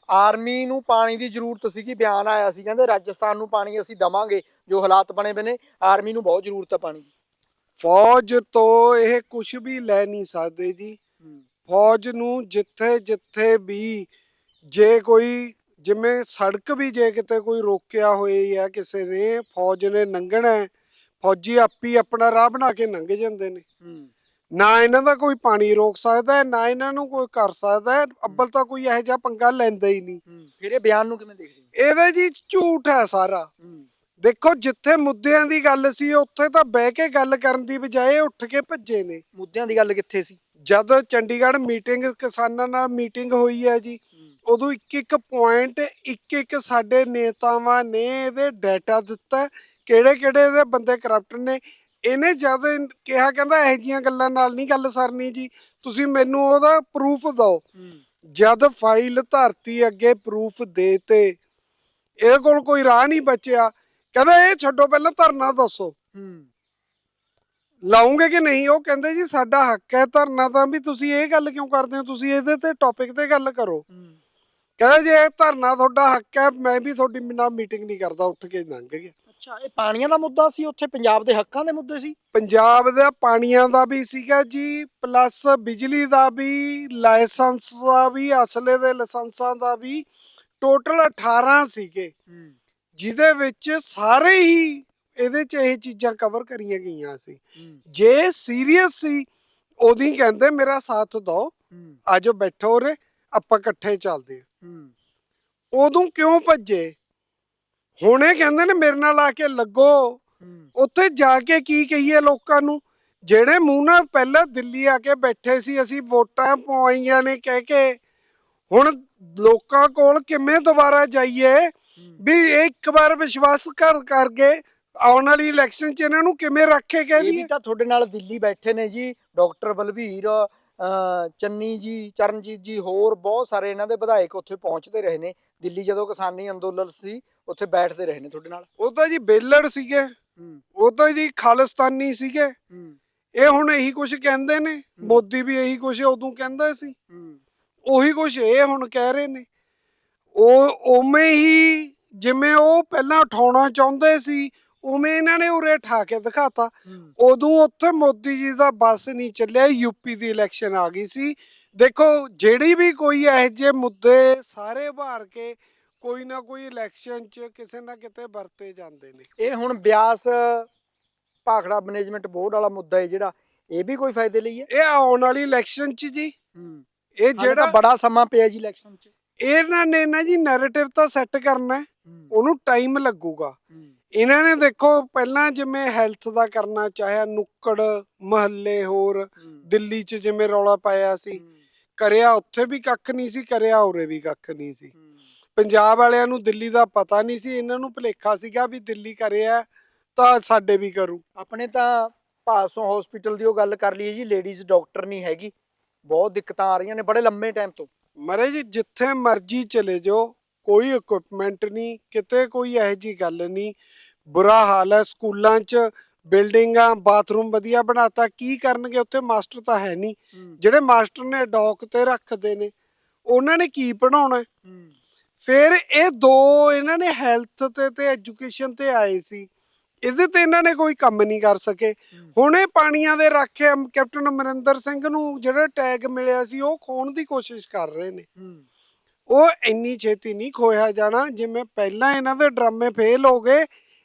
ਆਰਮੀ ਨੂੰ ਪਾਣੀ ਦੀ ਜ਼ਰੂਰਤ ਸੀਗੀ ਬਿਆਨ ਆਇਆ ਸੀ ਕਹਿੰਦੇ ਰਾਜਸਥਾਨ ਨੂੰ ਪਾਣੀ ਅਸੀਂ ਦਵਾਂਗੇ ਜੋ ਹਾਲਾਤ ਬਣੇ ਬਏ ਨੇ ਆਰਮੀ ਨੂੰ ਬਹੁਤ ਜ਼ਰੂਰਤ ਹੈ ਪਾਣੀ ਦੀ। ਫੌਜ ਤੋਂ ਇਹ ਕੁਝ ਵੀ ਲੈ ਨਹੀਂ ਸਕਦੇ ਜੀ। ਫੌਜ ਨੂੰ ਜਿੱਥੇ ਜਿੱਥੇ ਵੀ ਜੇ ਕੋਈ ਜਿਵੇਂ ਸੜਕ ਵੀ ਜੇ ਕਿਤੇ ਕੋਈ ਰੋਕਿਆ ਹੋਈ ਹੈ ਕਿਸੇ ਨੇ ਫੌਜ ਨੇ ਲੰਘਣਾ ਹੈ, ਫੌਜੀ ਆਪੀ ਆਪਣਾ ਰਾਹ ਬਣਾ ਕੇ ਲੰਘ ਜਾਂਦੇ ਨੇ। ਨਾ ਇਹਨਾਂ ਦਾ ਕੋਈ ਪਾਣੀ ਰੋਕ ਸਕਦਾ ਹੈ ਨਾ ਇਹਨਾਂ ਨੂੰ ਕੋਈ ਕਰ ਸਕਦਾ ਹੈ ਅੱਬਲ ਤਾਂ ਕੋਈ ਇਹੋ ਜਿਹਾ ਪੰਗਾ ਲੈਂਦਾ ਹੀ ਨਹੀਂ। ਫਿਰ ਇਹ ਬਿਆਨ ਨੂੰ ਕਿਵੇਂ ਦੇਖਦੇ ਹੋ? ਇਹਦਾ ਜੀ ਝੂਠ ਹੈ ਸਾਰਾ। ਦੇਖੋ ਜਿੱਥੇ ਮੁੱਦਿਆਂ ਦੀ ਗੱਲ ਸੀ ਉੱਥੇ ਤਾਂ ਬਹਿ ਕੇ ਗੱਲ ਕਰਨ ਦੀ ਬਜਾਏ ਉੱਠ ਕੇ ਭੱਜੇ ਨੇ। ਮੁੱਦਿਆਂ ਦੀ ਗੱਲ ਕਿੱਥੇ ਸੀ? ਜਦ ਚੰਡੀਗੜ੍ਹ ਮੀਟਿੰਗ ਕਿਸਾਨਾਂ ਨਾਲ ਮੀਟਿੰਗ ਹੋਈ ਹੈ ਜੀ ਉਦੋਂ ਇੱਕ ਇੱਕ ਪੁਆਇੰਟ ਇੱਕ ਇੱਕ ਸਾਡੇ ਨੇਤਾਵਾਂ ਨੇ ਇਹਦੇ ਡਾਟਾ ਦਿੱਤਾ। ਕਿਹੜੇ ਕਿਹੜੇ ਇਹਦੇ ਬੰਦੇ ਕਰਪਟ ਨੇ? ਇਹਨੇ ਜਦ ਕਿਹਾ ਕਹਿੰਦਾ ਇਹੋ ਜਿਹੀਆਂ ਗੱਲਾਂ ਨਾਲ ਨਹੀਂ ਗੱਲ ਸਰਨੀ ਜੀ। ਤੁਸੀਂ ਮੈਨੂੰ ਉਹਦਾ ਪ੍ਰੂਫ ਦਿਓ। ਜਦ ਫਾਈਲ ਧਰਤੀ ਅੱਗੇ ਪ੍ਰੂਫ ਦੇ ਤੇ ਇਹਦੇ ਕੋਲ ਕੋਈ ਰਾਹ ਨਹੀਂ ਬਚਿਆ। ਕਹਿੰਦਾ ਇਹ ਛੱਡੋ ਪਹਿਲਾਂ ਧਰਨਾ ਦੱਸੋ। ਲਾਉਂਗੇ ਕਿ ਨਹੀਂ? ਉਹ ਕਹਿੰਦੇ ਜੀ ਸਾਡਾ ਹੱਕ ਹੈ ਧਰਨਾ ਤਾਂ ਵੀ ਤੁਸੀਂ ਇਹ ਗੱਲ ਕਿਉਂ ਕਰਦੇ ਹੋ? ਤੁਸੀਂ ਇਹਦੇ ਤੇ ਟੌਪਿਕ ਤੇ ਗੱਲ ਕਰੋ। ਕਹਿੰਦਾ ਜੇ ਇਹ ਧਰਨਾ ਤੁਹਾਡਾ ਹੱਕ ਹੈ ਮੈਂ ਵੀ ਤੁਹਾਡੀ ਨਾਲ ਮੀਟਿੰਗ ਨਹੀਂ ਕਰਦਾ ਉੱਠ ਕੇ ਲੰਘ ਗਿਆ। ਅੱਛਾ ਇਹ ਪਾਣੀਆਂ ਦਾ ਮੁੱਦਾ ਸੀ ਉੱਥੇ ਪੰਜਾਬ ਦੇ ਹੱਕਾਂ ਦੇ ਮੁੱਦੇ ਸੀ? ਪੰਜਾਬ ਦੇ ਪਾਣੀਆਂ ਦਾ ਵੀ ਸੀਗਾ ਜੀ ਪਲੱਸ ਬਿਜਲੀ ਦਾ ਵੀ ਲਾਇਸੈਂਸ ਦਾ ਵੀ ਅਸਲੇ ਦੇ ਲਾਇਸੈਂਸਾਂ ਦਾ ਵੀ ਟੋਟਲ 18 ਸੀਗੇ। ਜਿਹਦੇ ਵਿੱਚ ਸਾਰੇ ਹੀ ਇਹਦੇ ਚ ਇਹ ਚੀਜ਼ਾਂ ਕਵਰ ਕਰੀਆਂ ਗਈਆਂ ਸੀ। ਜੇ ਸੀਰੀਅਸ ਸੀ ਉਹਦੀ ਕਹਿੰਦੇ ਮੇਰਾ ਸਾਥ ਦਿਓ ਆਜੋ ਬੈਠੋ ਉਰੇ ਆਪਾਂ ਇਕੱਠੇ ਚੱਲਦੇ ਉਦੋਂ ਕਿਉਂ ਭੱਜੇ? ਹੁਣੇ ਕਹਿੰਦੇ ਨੇ ਮੇਰੇ ਨਾਲ ਆ ਕੇ ਲੱਗੋ। ਉੱਥੇ ਜਾ ਕੇ ਕੀ ਕਹੀਏ ਲੋਕਾਂ ਨੂੰ? ਜਿਹੜੇ ਮੂੰਹ ਨਾਲ ਪਹਿਲਾਂ ਦਿੱਲੀ ਆ ਕੇ ਬੈਠੇ ਸੀ ਅਸੀਂ ਵੋਟਾਂ ਪਵਾਈਆਂ ਨੇ ਕਹਿ ਕੇ। ਹੁਣ ਲੋਕਾਂ ਕੋਲ ਕਿਵੇਂ ਦੁਬਾਰਾ ਜਾਈਏ? ਵੀ ਇੱਕ ਵਾਰ ਵਿਸ਼ਵਾਸ ਕਰ ਕਰਕੇ ਆਉਣ ਵਾਲੀ ਇਲੈਕਸ਼ਨ 'ਚ ਇਹਨਾਂ ਨੂੰ ਕਿਵੇਂ ਰੱਖੇ ਕਹਿ ਇਹ ਵੀ ਤਾਂ ਤੁਹਾਡੇ ਨਾਲ ਦਿੱਲੀ ਬੈਠੇ ਨੇ ਜੀ ਡਾਕਟਰ ਬਲਵੀਰ ਅਹ ਚੰਨੀ ਜੀ ਚਰਨਜੀਤ ਜੀ ਹੋਰ ਬਹੁਤ ਸਾਰੇ ਇਹਨਾਂ ਦੇ ਵਿਧਾਇਕ ਉੱਥੇ ਪਹੁੰਚਦੇ ਰਹੇ ਨੇ। ਦਿੱਲੀ ਜਦੋਂ ਕਿਸਾਨੀ ਅੰਦੋਲਨ ਸੀ ਉੱਥੇ ਬੈਠਦੇ ਰਹੇ ਨੇ ਤੁਹਾਡੇ ਨਾਲ? ਉਹ ਤਾਂ ਜੀ ਬੇਲੜ ਸੀਗੇ। ਉਹ ਤਾਂ ਜੀ ਖਾਲਿਸਤਾਨੀ ਸੀਗੇ। ਇਹ ਹੁਣ ਇਹੀ ਕੁਝ ਕਹਿੰਦੇ ਨੇ। ਮੋਦੀ ਵੀ ਇਹੀ ਕੁਝ ਉਦੋਂ ਕਹਿੰਦਾ ਸੀ। ਉਹੀ ਕੁਝ ਇਹ ਹੁਣ ਕਹਿ ਰਹੇ ਨੇ। ਉਹ ਉਵੇਂ ਹੀ ਜਿਵੇਂ ਉਹ ਪਹਿਲਾਂ ਉਠਾਉਣਾ ਚਾਹੁੰਦੇ ਸੀ ਉਵੇਂ ਇਹਨਾਂ ਨੇ ਉਰੇ ਠਾ ਕੇ ਦਿਖਾਤਾ। ਉਦੋਂ ਉੱਥੇ ਮੋਦੀ ਜੀ ਦਾ ਬੱਸ ਨਹੀਂ ਚੱਲਿਆ ਯੂਪੀ ਦੀ ਇਲੈਕਸ਼ਨ ਆ ਗਈ ਸੀ। ਦੇਖੋ ਜਿਹੜੀ ਵੀ ਕੋਈ ਇਹੋ ਜਿਹੇ ਮੁੱਦੇ ਸਾਰੇ ਭਾਰ ਕੇ ਕੋਈ ਨਾ ਕੋਈ ਇਲੈਕਸ਼ਨ 'ਚ ਕਿਸੇ ਨਾ ਕਿਤੇ ਵਰਤੇ ਜਾਂਦੇ ਨੇ। ਇਹ ਹੁਣ ਬਿਆਸ ਭਾਖੜਾ ਮੈਨੇਜਮੈਂਟ ਬੋਰਡ ਵਾਲਾ ਮੁੱਦਾ ਹੈ ਜਿਹੜਾ ਇਹ ਵੀ ਕੋਈ ਫਾਇਦੇ ਲਈ ਹੈ? ਇਹ ਆਉਣ ਵਾਲੀ ਇਲੈਕਸ਼ਨ 'ਚ ਜੀ। ਇਹ ਜਿਹੜਾ ਬੜਾ ਸਮਾਂ ਪਿਆ ਜੀ ਇਲੈਕਸ਼ਨ 'ਚ। ਇਹਨਾਂ ਨੇ ਨਾ ਜੀ ਨੈਰੇਟਿਵ ਤਾਂ ਸੈੱਟ ਕਰਨਾ ਉਹਨੂੰ ਟਾਈਮ ਲੱਗੂਗਾ। ਇਹਨਾਂ ਨੇ ਦੇਖੋ ਪਹਿਲਾਂ ਜਿਵੇਂ ਹੈਲਥ ਦਾ ਕਰਨਾ ਚਾਹਿਆ ਨੁੱਕੜ ਮਹੱਲੇ ਹੋਰ ਦਿੱਲੀ 'ਚ ਜਿਵੇਂ ਰੌਲਾ ਪਾਇਆ ਸੀ ਕਰਿਆ ਉੱਥੇ ਵੀ ਕੱਖ ਨਹੀਂ ਸੀ ਕਰਿਆ ਉਰੇ ਵੀ ਕੱਖ ਨਹੀਂ ਸੀ। ਪੰਜਾਬ ਵਾਲਿਆਂ ਨੂੰ ਦਿੱਲੀ ਦਾ ਪਤਾ ਨਹੀਂ ਸੀ ਇਹਨਾਂ ਨੂੰ ਭੁਲੇਖਾ ਸੀਗਾ ਵੀ ਦਿੱਲੀ ਕਰਿਆ ਤਾਂ ਸਾਡੇ ਵੀ ਕਰੂ। ਆਪਣੇ ਤਾਂ ਭਾਸੋਂ ਹਸਪੀਟਲ ਦੀ ਉਹ ਗੱਲ ਕਰ ਲਈਏ ਜੀ ਲੇਡੀਜ਼ ਡਾਕਟਰ ਨਹੀਂ ਹੈਗੀ। ਬਹੁਤ ਦਿੱਕਤਾਂ ਆ ਰਹੀਆਂ ਨੇ ਬੜੇ ਲੰਮੇ ਟਾਈਮ ਤੋਂ। ਮਰੇ ਜੀ ਜਿੱਥੇ ਮਰਜ਼ੀ ਚਲੇ ਜਾਓ ਕੋਈ ਇਕਵਿਪਮੈਂਟ ਨਹੀਂ ਕਿਤੇ ਕੋਈ ਇਹੋ ਜੀ ਗੱਲ ਨਹੀਂ। ਬੁਰਾ ਹਾਲ ਹੈ ਸਕੂਲਾਂ 'ਚ ਬਿਲਡਿੰਗਾਂ ਬਾਥਰੂਮ ਵਧੀਆ ਬਣਾਤਾ ਕੀ ਕਰਨਗੇ ਉੱਥੇ? ਮਾਸਟਰ ਤਾਂ ਹੈ ਨਹੀਂ। ਜਿਹੜੇ ਮਾਸਟਰ ਨੇ ਡੌਕ ਤੇ ਰੱਖਦੇ ਨੇ ਉਹਨਾਂ ਨੇ ਕੀ ਪੜਾਉਣਾ ਫਿਰ ਇਹ ਦੋ ਇਹਨਾਂ ਨੇ ਹੈਲਥ ਤੇ ਤੇ ਐਜੂਕੇਸ਼ਨ ਤੇ ਆਏ ਸੀ। ਇਹਦੇ ਤੇ ਇਹਨਾਂ ਨੇ ਕੋਈ ਕੰਮ ਨਹੀਂ ਕਰ ਸਕੇ। ਹੁਣ ਇਹ ਪਾਣੀਆਂ ਦੇ ਰਾਖੇ ਕੈਪਟਨ ਅਮਰਿੰਦਰ ਸਿੰਘ ਨੂੰ ਜਿਹੜਾ ਟੈਗ ਮਿਲਿਆ ਸੀ ਉਹ ਖੋਣ ਦੀ ਕੋਸ਼ਿਸ਼ ਕਰ ਰਹੇ ਨੇ। ਉਹ ਇੰਨੀ ਛੇਤੀ ਨਹੀਂ ਖੋਇਆ ਜਾਣਾ ਜਿਵੇਂ ਪਹਿਲਾਂ ਇਹਨਾਂ ਦੇ ਡਰਾਮੇ ਫੇਲ ਹੋ ਗਏ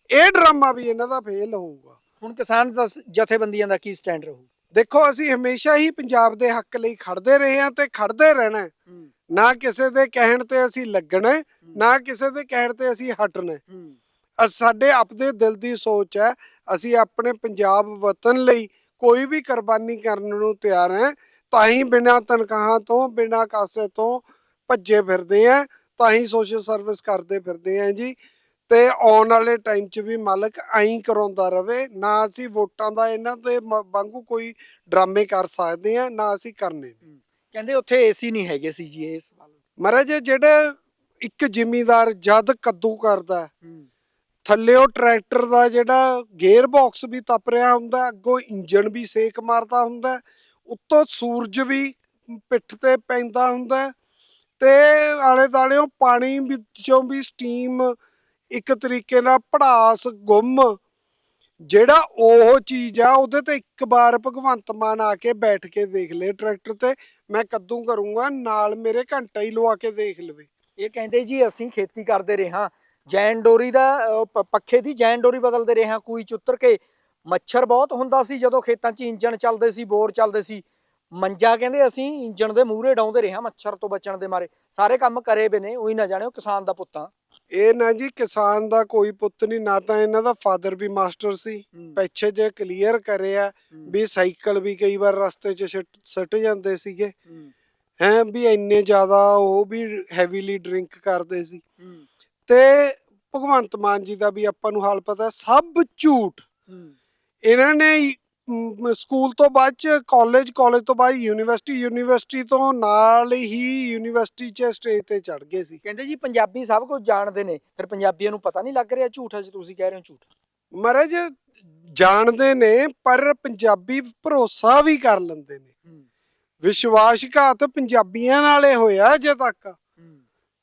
ਇਹ ਡਰਾਮਾ ਵੀ ਇਹਨਾਂ ਦਾ ਫੇਲ ਹੋਊਗਾ। ਹੁਣ ਕਿਸਾਨ ਜਥੇਬੰਦੀਆਂ ਦਾ ਕੀ ਸਟੈਂਡ ਰਹੂ? ਦੇਖੋ ਅਸੀਂ ਹਮੇਸ਼ਾ ਹੀ ਪੰਜਾਬ ਦੇ ਹੱਕ ਲਈ ਖੜਦੇ ਰਹੇ ਹਾਂ ਤੇ ਖੜਦੇ ਰਹਿਣਾ। ਨਾ ਕਿਸੇ ਦੇ ਕਹਿਣ ਤੇ ਅਸੀਂ ਲੱਗਣਾ ਨਾ ਕਿਸੇ ਦੇ ਕਹਿਣ ਤੇ ਅਸੀਂ ਹਟਣਾ ਸਾਡੇ ਆਪਦੇ ਦਿਲ ਦੀ ਸੋਚ ਹੈ ਅਸੀਂ ਆਪਣੇ ਪੰਜਾਬ ਵਤਨ ਲਈ ਕੋਈ ਵੀ ਕੁਰਬਾਨੀ ਕਰਨ ਨੂੰ ਤਿਆਰ ਹਾਂ ਤਾਂ ਹੀ ਬਿਨਾਂ ਤਨਖਾਹਾਂ ਤੋਂ ਬਿਨਾਂ ਕਾਸੇ ਤੋਂ ਭੱਜੇ ਫਿਰਦੇ ਆ ਤਾਂ ਹੀ ਸੋਸ਼ਲ ਸਰਵਿਸ ਕਰਦੇ ਫਿਰਦੇ ਆ ਜੀ। ਤੇ ਆਉਣ ਵਾਲੇ ਟਾਈਮ 'ਚ ਵੀ ਮਾਲਕ ਐਂ ਕਰਾਉਂਦਾ ਰਵੇ ਨਾ ਅਸੀਂ ਵੋਟਾਂ ਦਾ ਇਹਨਾਂ ਤੇ ਵਾਂਗੂ ਕੋਈ ਡਰਾਮੇ ਕਰ ਸਕਦੇ ਆ ਨਾ ਅਸੀਂ ਕਰਨੇ। ਕਹਿੰਦੇ ਉੱਥੇ ਏਸੀ ਨਹੀਂ ਹੈਗੇ ਸੀ ਜੀ ਇਸ ਵੱਲ ਮਹਾਰਾਜ ਜਿਹੜੇ ਇੱਕ ਜ਼ਿਮੀਂਦਾਰ ਜਦ ਕੱਦੂ ਕਰਦਾ ਹੈ, ਥੱਲਿਓ ਟਰੈਕਟਰ ਦਾ ਜਿਹੜਾ ਗੇਅਰ ਬਾਕਸ ਵੀ ਤਪ ਰਿਹਾ ਹੁੰਦਾ ਅੱਗੋਂ ਇੰਜਨ ਵੀ ਸੇਕ ਮਾਰਦਾ ਹੁੰਦਾ ਉੱਤੋਂ ਸੂਰਜ ਵੀ ਪਿੱਠ ਤੇ ਪੈਂਦਾ ਹੁੰਦਾ ਤੇ ਆਲੇ ਦਾਲਿਓ ਪਾਣੀ ਵਿੱਚੋਂ ਵੀ ਸਟੀਮ ਇੱਕ ਤਰੀਕੇ ਨਾਲ ਭੜਾਸ ਗੁੰਮ ਜਿਹੜਾ ਉਹ ਚੀਜ਼ ਆ, ਉਹਦੇ ਤੇ ਇੱਕ ਵਾਰ ਭਗਵੰਤ ਮਾਨ ਆ ਕੇ ਬੈਠ ਕੇ ਦੇਖ ਲੇ ਟਰੈਕਟਰ ਤੇ, ਮੈਂ ਕੱਦੂ ਕਰੂੰਗਾ, ਨਾਲ ਮੇਰੇ ਘੰਟਾ ਹੀ ਲਵਾ ਕੇ ਦੇਖ ਲਵੇ। ਇਹ ਕਹਿੰਦੇ ਜੀ, ਅਸੀਂ ਖੇਤੀ ਕਰਦੇ ਰਹੇ। ਹਾਂ ਜੈਨ ਡੋਰੀ ਦਾ ਪੱਖੇ ਦੀ ਜੈਨ ਡੋਰੀ ਬਦਲਦੇ ਰਹੇ ਹਾਂ ਕੋਈ ਚ ਉਤਰ ਕੇ। ਮੱਛਰ ਬਹੁਤ ਹੁੰਦਾ ਸੀ ਜਦੋਂ ਖੇਤਾਂ 'ਚ ਇੰਜਣ ਚੱਲਦੇ ਸੀ, ਬੋਰ ਚੱਲਦੇ ਸੀ। ਮੰਜਾ ਕਹਿੰਦੇ ਅਸੀਂ ਇੰਜਣ ਦੇ ਮੂਹਰੇ ਡਾਉਂਦੇ ਰਹੇ ਹਾਂ ਮੱਛਰ ਤੋਂ ਬਚਣ ਦੇ ਮਾਰੇ। ਸਾਰੇ ਕੰਮ ਕਰੇ ਵੇ ਨੇ ਉਹੀ ਨਾ ਜਾਣਿਓ ਕਿਸਾਨ ਦਾ ਪੁੱਤਾਂ ਇਹ ਨਾ ਜੀ ਕਿਸਾਨ ਦਾ ਕੋਈ ਪੁੱਤ ਨਹੀਂ ਨਾ ਤਾਂ ਇਹਨਾਂ ਦਾ ਫਾਦਰ ਵੀ ਮਾਸਟਰ ਸੀ। ਪਿੱਛੇ ਜੇ ਕਲੀਅਰ ਕਰਿਆ ਵੀ ਸਾਈਕਲ ਵੀ ਕਈ ਵਾਰ ਰਸਤੇ 'ਚ ਸਿੱਟ- ਸਿੱਟ ਜਾਂਦੇ ਸੀਗੇ। ਹੈ। ਵੀ ਇੰਨੇ ਜ਼ਿਆਦਾ ਉਹ ਵੀ ਹੈਵੀਲੀ ਡਰਿੰਕ ਕਰਦੇ ਸੀ। ਤੇ ਭਗਵੰਤ ਮਾਨ ਜੀ ਦਾ ਵੀ ਆਪਾਂ ਨੂੰ ਹਾਲ ਪਤਾ ਸਭ ਝੂਠ। ਇਹਨਾਂ ਨੇ ਹੀ, ਸਕੂਲ ਤੋਂ ਬਾਅਦ ਚ ਕਾਲਜ ਕਾਲਜ ਤੋਂ ਬਾਅਦ ਯੂਨੀਵਰਸਿਟੀ ਯੂਨੀਵਰਸਿਟੀ ਤੋਂ ਨਾਲ ਹੀ ਯੂਨੀਵਰਸਿਟੀ 'ਚ ਸਟੇਜ ਤੇ ਚੜ ਗਏ ਸੀ। ਕਹਿੰਦੇ ਜੀ ਪੰਜਾਬੀ ਸਭ ਕੁਝ ਜਾਣਦੇ ਨੇ ਫਿਰ ਪੰਜਾਬੀਆਂ ਨੂੰ ਪਤਾ ਨਹੀਂ ਲੱਗ ਰਿਹਾ ਝੂਠ ਹੈ ਜੀ ਤੁਸੀਂ ਕਹਿ ਰਹੇ ਹੋ ਝੂਠ। ਮਹਾਰਾਜ ਜਾਣਦੇ ਨੇ ਪਰ ਪੰਜਾਬੀ ਭਰੋਸਾ ਵੀ ਕਰ ਲੈਂਦੇ ਨੇ। ਵਿਸ਼ਵਾਸਘਾਤ ਪੰਜਾਬੀਆਂ ਨਾਲੇ ਹੋਇਆ ਅਜੇ ਤੱਕ।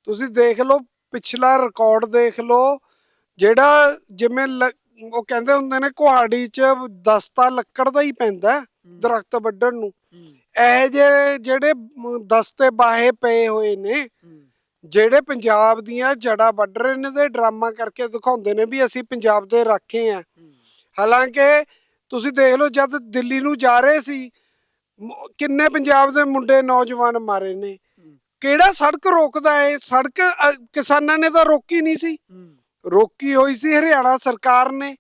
ਤੁਸੀਂ ਦੇਖ ਲਓ ਪਿਛਲਾ ਰਿਕਾਰਡ ਦੇਖ ਲਓ ਜਿਹੜਾ ਜਿਵੇਂ ਉਹ ਕਹਿੰਦੇ ਹੁੰਦੇ ਨੇ ਕੁਹਾੜੀ 'ਚ ਦਸਤਾ ਲੱਕੜ ਦਾ ਹੀ ਪੈਂਦਾ ਦਰਖਤ ਵੱਢਣ ਨੂੰ। ਇਹ ਜੇ ਜਿਹੜੇ ਦਸਤੇ ਬਾਹੇ ਪਏ ਹੋਏ ਨੇ ਜਿਹੜੇ ਪੰਜਾਬ ਦੀਆਂ ਜੜਾ ਵੱਢ ਰਹੇ ਨੇ ਤੇ ਡਰਾਮਾ ਕਰਕੇ ਦਿਖਾਉਂਦੇ ਨੇ ਵੀ ਅਸੀਂ ਪੰਜਾਬ ਦੇ ਰਾਖੇ ਆ ਹਾਲਾਂਕਿ ਤੁਸੀਂ ਦੇਖ ਲਓ ਜਦ ਦਿੱਲੀ ਨੂੰ ਜਾ ਰਹੇ ਸੀ ਕਿੰਨੇ ਪੰਜਾਬ ਦੇ ਮੁੰਡੇ ਨੌਜਵਾਨ ਮਾਰੇ ਨੇ। ਕਿਹੜਾ ਸੜਕ ਰੋਕਦਾ ਏ? ਸੜਕ ਕਿਸਾਨਾਂ ਨੇ ਤਾਂ ਰੋਕੀ ਨਹੀਂ ਸੀ। ਰੋਕੀ ਹੋਈ ਸੀ ਹਰਿਆਣਾ ਸਰਕਾਰ ਨੇ।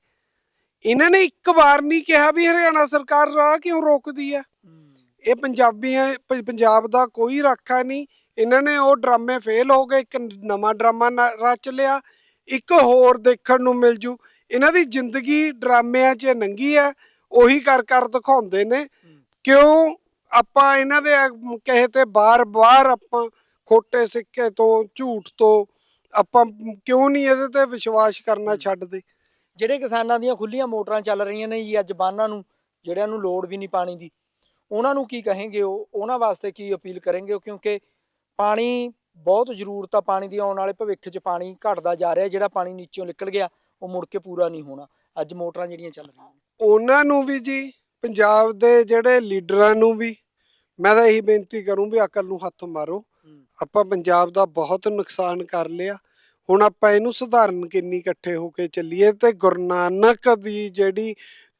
ਇਹਨਾਂ ਨੇ ਇੱਕ ਵਾਰ ਨਹੀਂ ਕਿਹਾ ਵੀ ਹਰਿਆਣਾ ਸਰਕਾਰ ਰਾਹ ਕਿਉਂ ਰੋਕਦੀ ਆ। ਇਹ ਪੰਜਾਬੀਆਂ ਪੰਜਾਬ ਦਾ ਕੋਈ ਰਾਖਾ ਨਹੀਂ। ਇਹਨਾਂ ਨੇ ਉਹ ਡਰਾਮੇ ਫੇਲ ਹੋ ਗਏ ਇੱਕ ਨਵਾਂ ਡਰਾਮਾ ਰਚ ਲਿਆ। ਇੱਕ ਹੋਰ ਦੇਖਣ ਨੂੰ ਮਿਲ ਜੂ। ਇਹਨਾਂ ਦੀ ਜ਼ਿੰਦਗੀ ਡਰਾਮਿਆਂ 'ਚ ਨੰਗੀ ਆ ਉਹੀ ਕਰ ਕਰ ਦਿਖਾਉਂਦੇ ਨੇ। ਕਿਉਂ? ਆਪਾਂ ਇਹਨਾਂ ਦੇ ਅਮ, ਕਹੇ ਤੇ ਬਾਰ-ਬਾਰ ਆਪਾਂ ਖੋਟੇ ਸਿੱਕੇ ਤੋਂ ਝੂਠ ਤੋਂ ਆਪਾਂ ਕਿਉਂ ਨਹੀਂ ਇਹਦੇ ਤੇ ਵਿਸ਼ਵਾਸ ਕਰਨਾ ਛੱਡਦੇ? ਜਿਹੜੇ ਕਿਸਾਨਾਂ ਦੀਆਂ ਖੁੱਲੀਆਂ ਮੋਟਰਾਂ ਚੱਲ ਰਹੀਆਂ ਨੇ ਜੀ ਅੱਜ ਬਾਨਾਂ ਨੂੰ ਜਿਹੜਿਆਂ ਨੂੰ ਲੋੜ ਵੀ ਨਹੀਂ ਪਾਣੀ ਦੀ ਉਹਨਾਂ ਨੂੰ ਕੀ ਕਹੇਂਗੇ ਉਹ? ਉਹਨਾਂ ਵਾਸਤੇ ਕੀ ਅਪੀਲ ਕਰਨਗੇ ਉਹ? ਕਿਉਂਕਿ ਪਾਣੀ ਬਹੁਤ ਜ਼ਰੂਰਤ ਆ ਪਾਣੀ ਦੀ ਆਉਣ ਵਾਲੇ ਭਵਿੱਖ 'ਚ ਪਾਣੀ ਘਟਦਾ ਜਾ ਰਿਹਾ ਜਿਹੜਾ ਪਾਣੀ ਨੀਚੋਂ ਨਿਕਲ ਗਿਆ ਉਹ ਮੁੜ ਕੇ ਪੂਰਾ ਨਹੀਂ ਹੋਣਾ। ਅੱਜ ਮੋਟਰਾਂ ਜਿਹੜੀਆਂ ਚੱਲ ਰਹੀਆਂ ਨੇ। ਉਹਨਾਂ ਨੂੰ ਵੀ ਜੀ ਪੰਜਾਬ ਦੇ ਜਿਹੜੇ ਲੀਡਰਾਂ ਨੂੰ ਵੀ ਮੈਂ ਤਾਂ ਇਹੀ ਬੇਨਤੀ ਕਰੂੰ ਵੀ ਅਕਲ ਨੂੰ ਹੱਥ ਮਾਰੋ। ਆਪਾਂ ਪੰਜਾਬ ਦਾ ਬਹੁਤ ਨੁਕਸਾਨ ਕਰ ਲਿਆ। ਹੁਣ ਆਪਾਂ ਇਹਨੂੰ ਸੁਧਾਰਨ ਕਿੰਨੀ ਇਕੱਠੇ ਹੋ ਕੇ ਚੱਲੀਏ ਤੇ ਗੁਰੂ ਨਾਨਕ ਦੀ ਜਿਹੜੀ,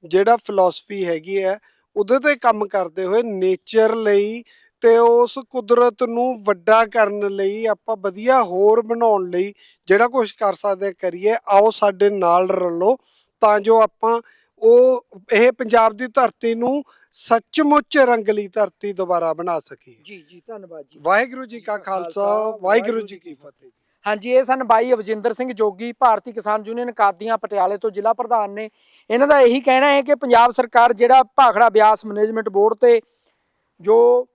ਜਿਹੜਾ ਫਿਲਾਸਫੀ ਹੈਗੀ ਹੈ, ਉਹਦੇ ਤੇ ਕੰਮ ਕਰਦੇ ਹੋਏ ਨੇਚਰ ਲਈ ਤੇ ਉਸ ਕੁਦਰਤ ਨੂੰ ਵੱਡਾ ਕਰਨ ਲਈ ਆਪਾਂ ਵਧੀਆ ਹੋਰ ਬਣਾਉਣ ਲਈ ਜਿਹੜਾ ਕੁਝ ਕਰ ਸਕਦੇ ਕਰੀਏ, ਆਓ ਸਾਡੇ ਨਾਲ ਰਲੋ, ਤਾਂ ਜੋ ਆਪਾਂ ਉਹ ਇਹ ਪੰਜਾਬ ਦੀ ਧਰਤੀ ਨੂੰ ਸੱਚਮੁੱਚ ਰੰਗਲੀ ਧਰਤੀ ਦੁਬਾਰਾ ਬਣਾ ਸਕੀਏ ਜੀ ਜੀ ਧੰਨਵਾਦ ਜੀ। ਵਾਹਿਗੁਰੂ ਜੀ ਕਾ ਖਾਲਸਾ ਵਾਹਿਗੁਰੂ ਜੀ ਕੀ ਫਤਿਹ। ਹਾਂਜੀ ਇਹ ਸਨ ਬਾਈ ਅਵਜਿੰਦਰ ਸਿੰਘ ਜੋਗੀ ਭਾਰਤੀ ਕਿਸਾਨ ਯੂਨੀਅਨ ਕਾਦੀਆਂ ਪਟਿਆਲੇ ਤੋਂ ਜ਼ਿਲ੍ਹਾ ਪ੍ਰਧਾਨ ਨੇ। ਇਹਨਾਂ ਦਾ ਇਹੀ ਕਹਿਣਾ ਹੈ ਕਿ ਪੰਜਾਬ ਸਰਕਾਰ ਜਿਹੜਾ ਭਾਖੜਾ ਬਿਆਸ ਮੈਨੇਜਮੈਂਟ ਬੋਰਡ ਤੇ ਜੋ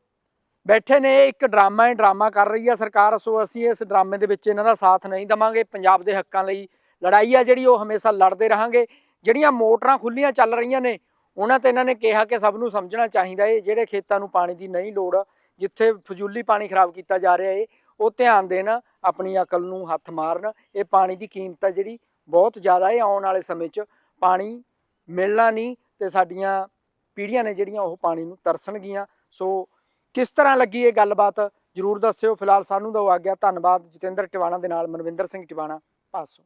ਬੈਠੇ ਨੇ ਇੱਕ ਡਰਾਮਾ ਹੈ ਡਰਾਮਾ ਕਰ ਰਹੀ ਹੈ ਸਰਕਾਰ ਸੋ ਅਸੀਂ ਇਸ ਡਰਾਮੇ ਦੇ ਵਿੱਚ ਇਹਨਾਂ ਦਾ ਸਾਥ ਨਹੀਂ ਦਵਾਂਗੇ। ਪੰਜਾਬ ਦੇ ਹੱਕਾਂ ਲਈ ਲੜਾਈ ਆ ਜਿਹੜੀ ਉਹ ਹਮੇਸ਼ਾ ਲੜਦੇ ਰਹਾਂਗੇ। ਜਿਹੜੀਆਂ ਮੋਟਰਾਂ ਖੁੱਲੀਆਂ ਚੱਲ ਰਹੀਆਂ ਨੇ, ਉਹਨਾਂ ਤੇ ਇਹਨਾਂ ਨੇ ਕਿਹਾ ਕਿ ਸਭ ਨੂੰ ਸਮਝਣਾ ਚਾਹੀਦਾ ਏ, ਜਿਹੜੇ ਖੇਤਾਂ ਨੂੰ ਪਾਣੀ ਦੀ ਨਹੀਂ ਲੋੜ, ਜਿੱਥੇ ਫਜ਼ੂਲੀ ਪਾਣੀ ਖਰਾਬ ਕੀਤਾ ਜਾ ਰਿਹਾ ਏ, ਉਹ ਧਿਆਨ ਦੇਣ, ਆਪਣੀ ਅਕਲ ਨੂੰ ਹੱਥ ਮਾਰਨ, ਇਹ ਪਾਣੀ ਦੀ ਕੀਮਤ ਹੈ ਜਿਹੜੀ ਬਹੁਤ ਜ਼ਿਆਦਾ ਏ ਆਉਣ ਵਾਲੇ ਸਮੇਂ 'ਚ, ਪਾਣੀ ਮਿਲਣਾ ਨਹੀਂ ਤੇ ਸਾਡੀਆਂ ਪੀੜ੍ਹੀਆਂ ਨੇ ਜਿਹੜੀਆਂ ਉਹ ਪਾਣੀ ਨੂੰ ਤਰਸਣਗੀਆਂ। ਸੋ ਕਿਸ ਤਰ੍ਹਾਂ ਲੱਗੀ ਇਹ ਗੱਲਬਾਤ? ਜਰੂਰ ਦੱਸਿਓ। ਫਿਲਹਾਲ ਸਾਨੂੰ ਦੋ ਆ ਗਿਆ ਧੰਨਵਾਦ। ਜਤਿੰਦਰ ਟਿਵਾਣਾ ਦੇ ਨਾਲ ਮਨਵਿੰਦਰ ਸਿੰਘ ਟਿਵਾਣਾ। ਪਾਸੋਂ।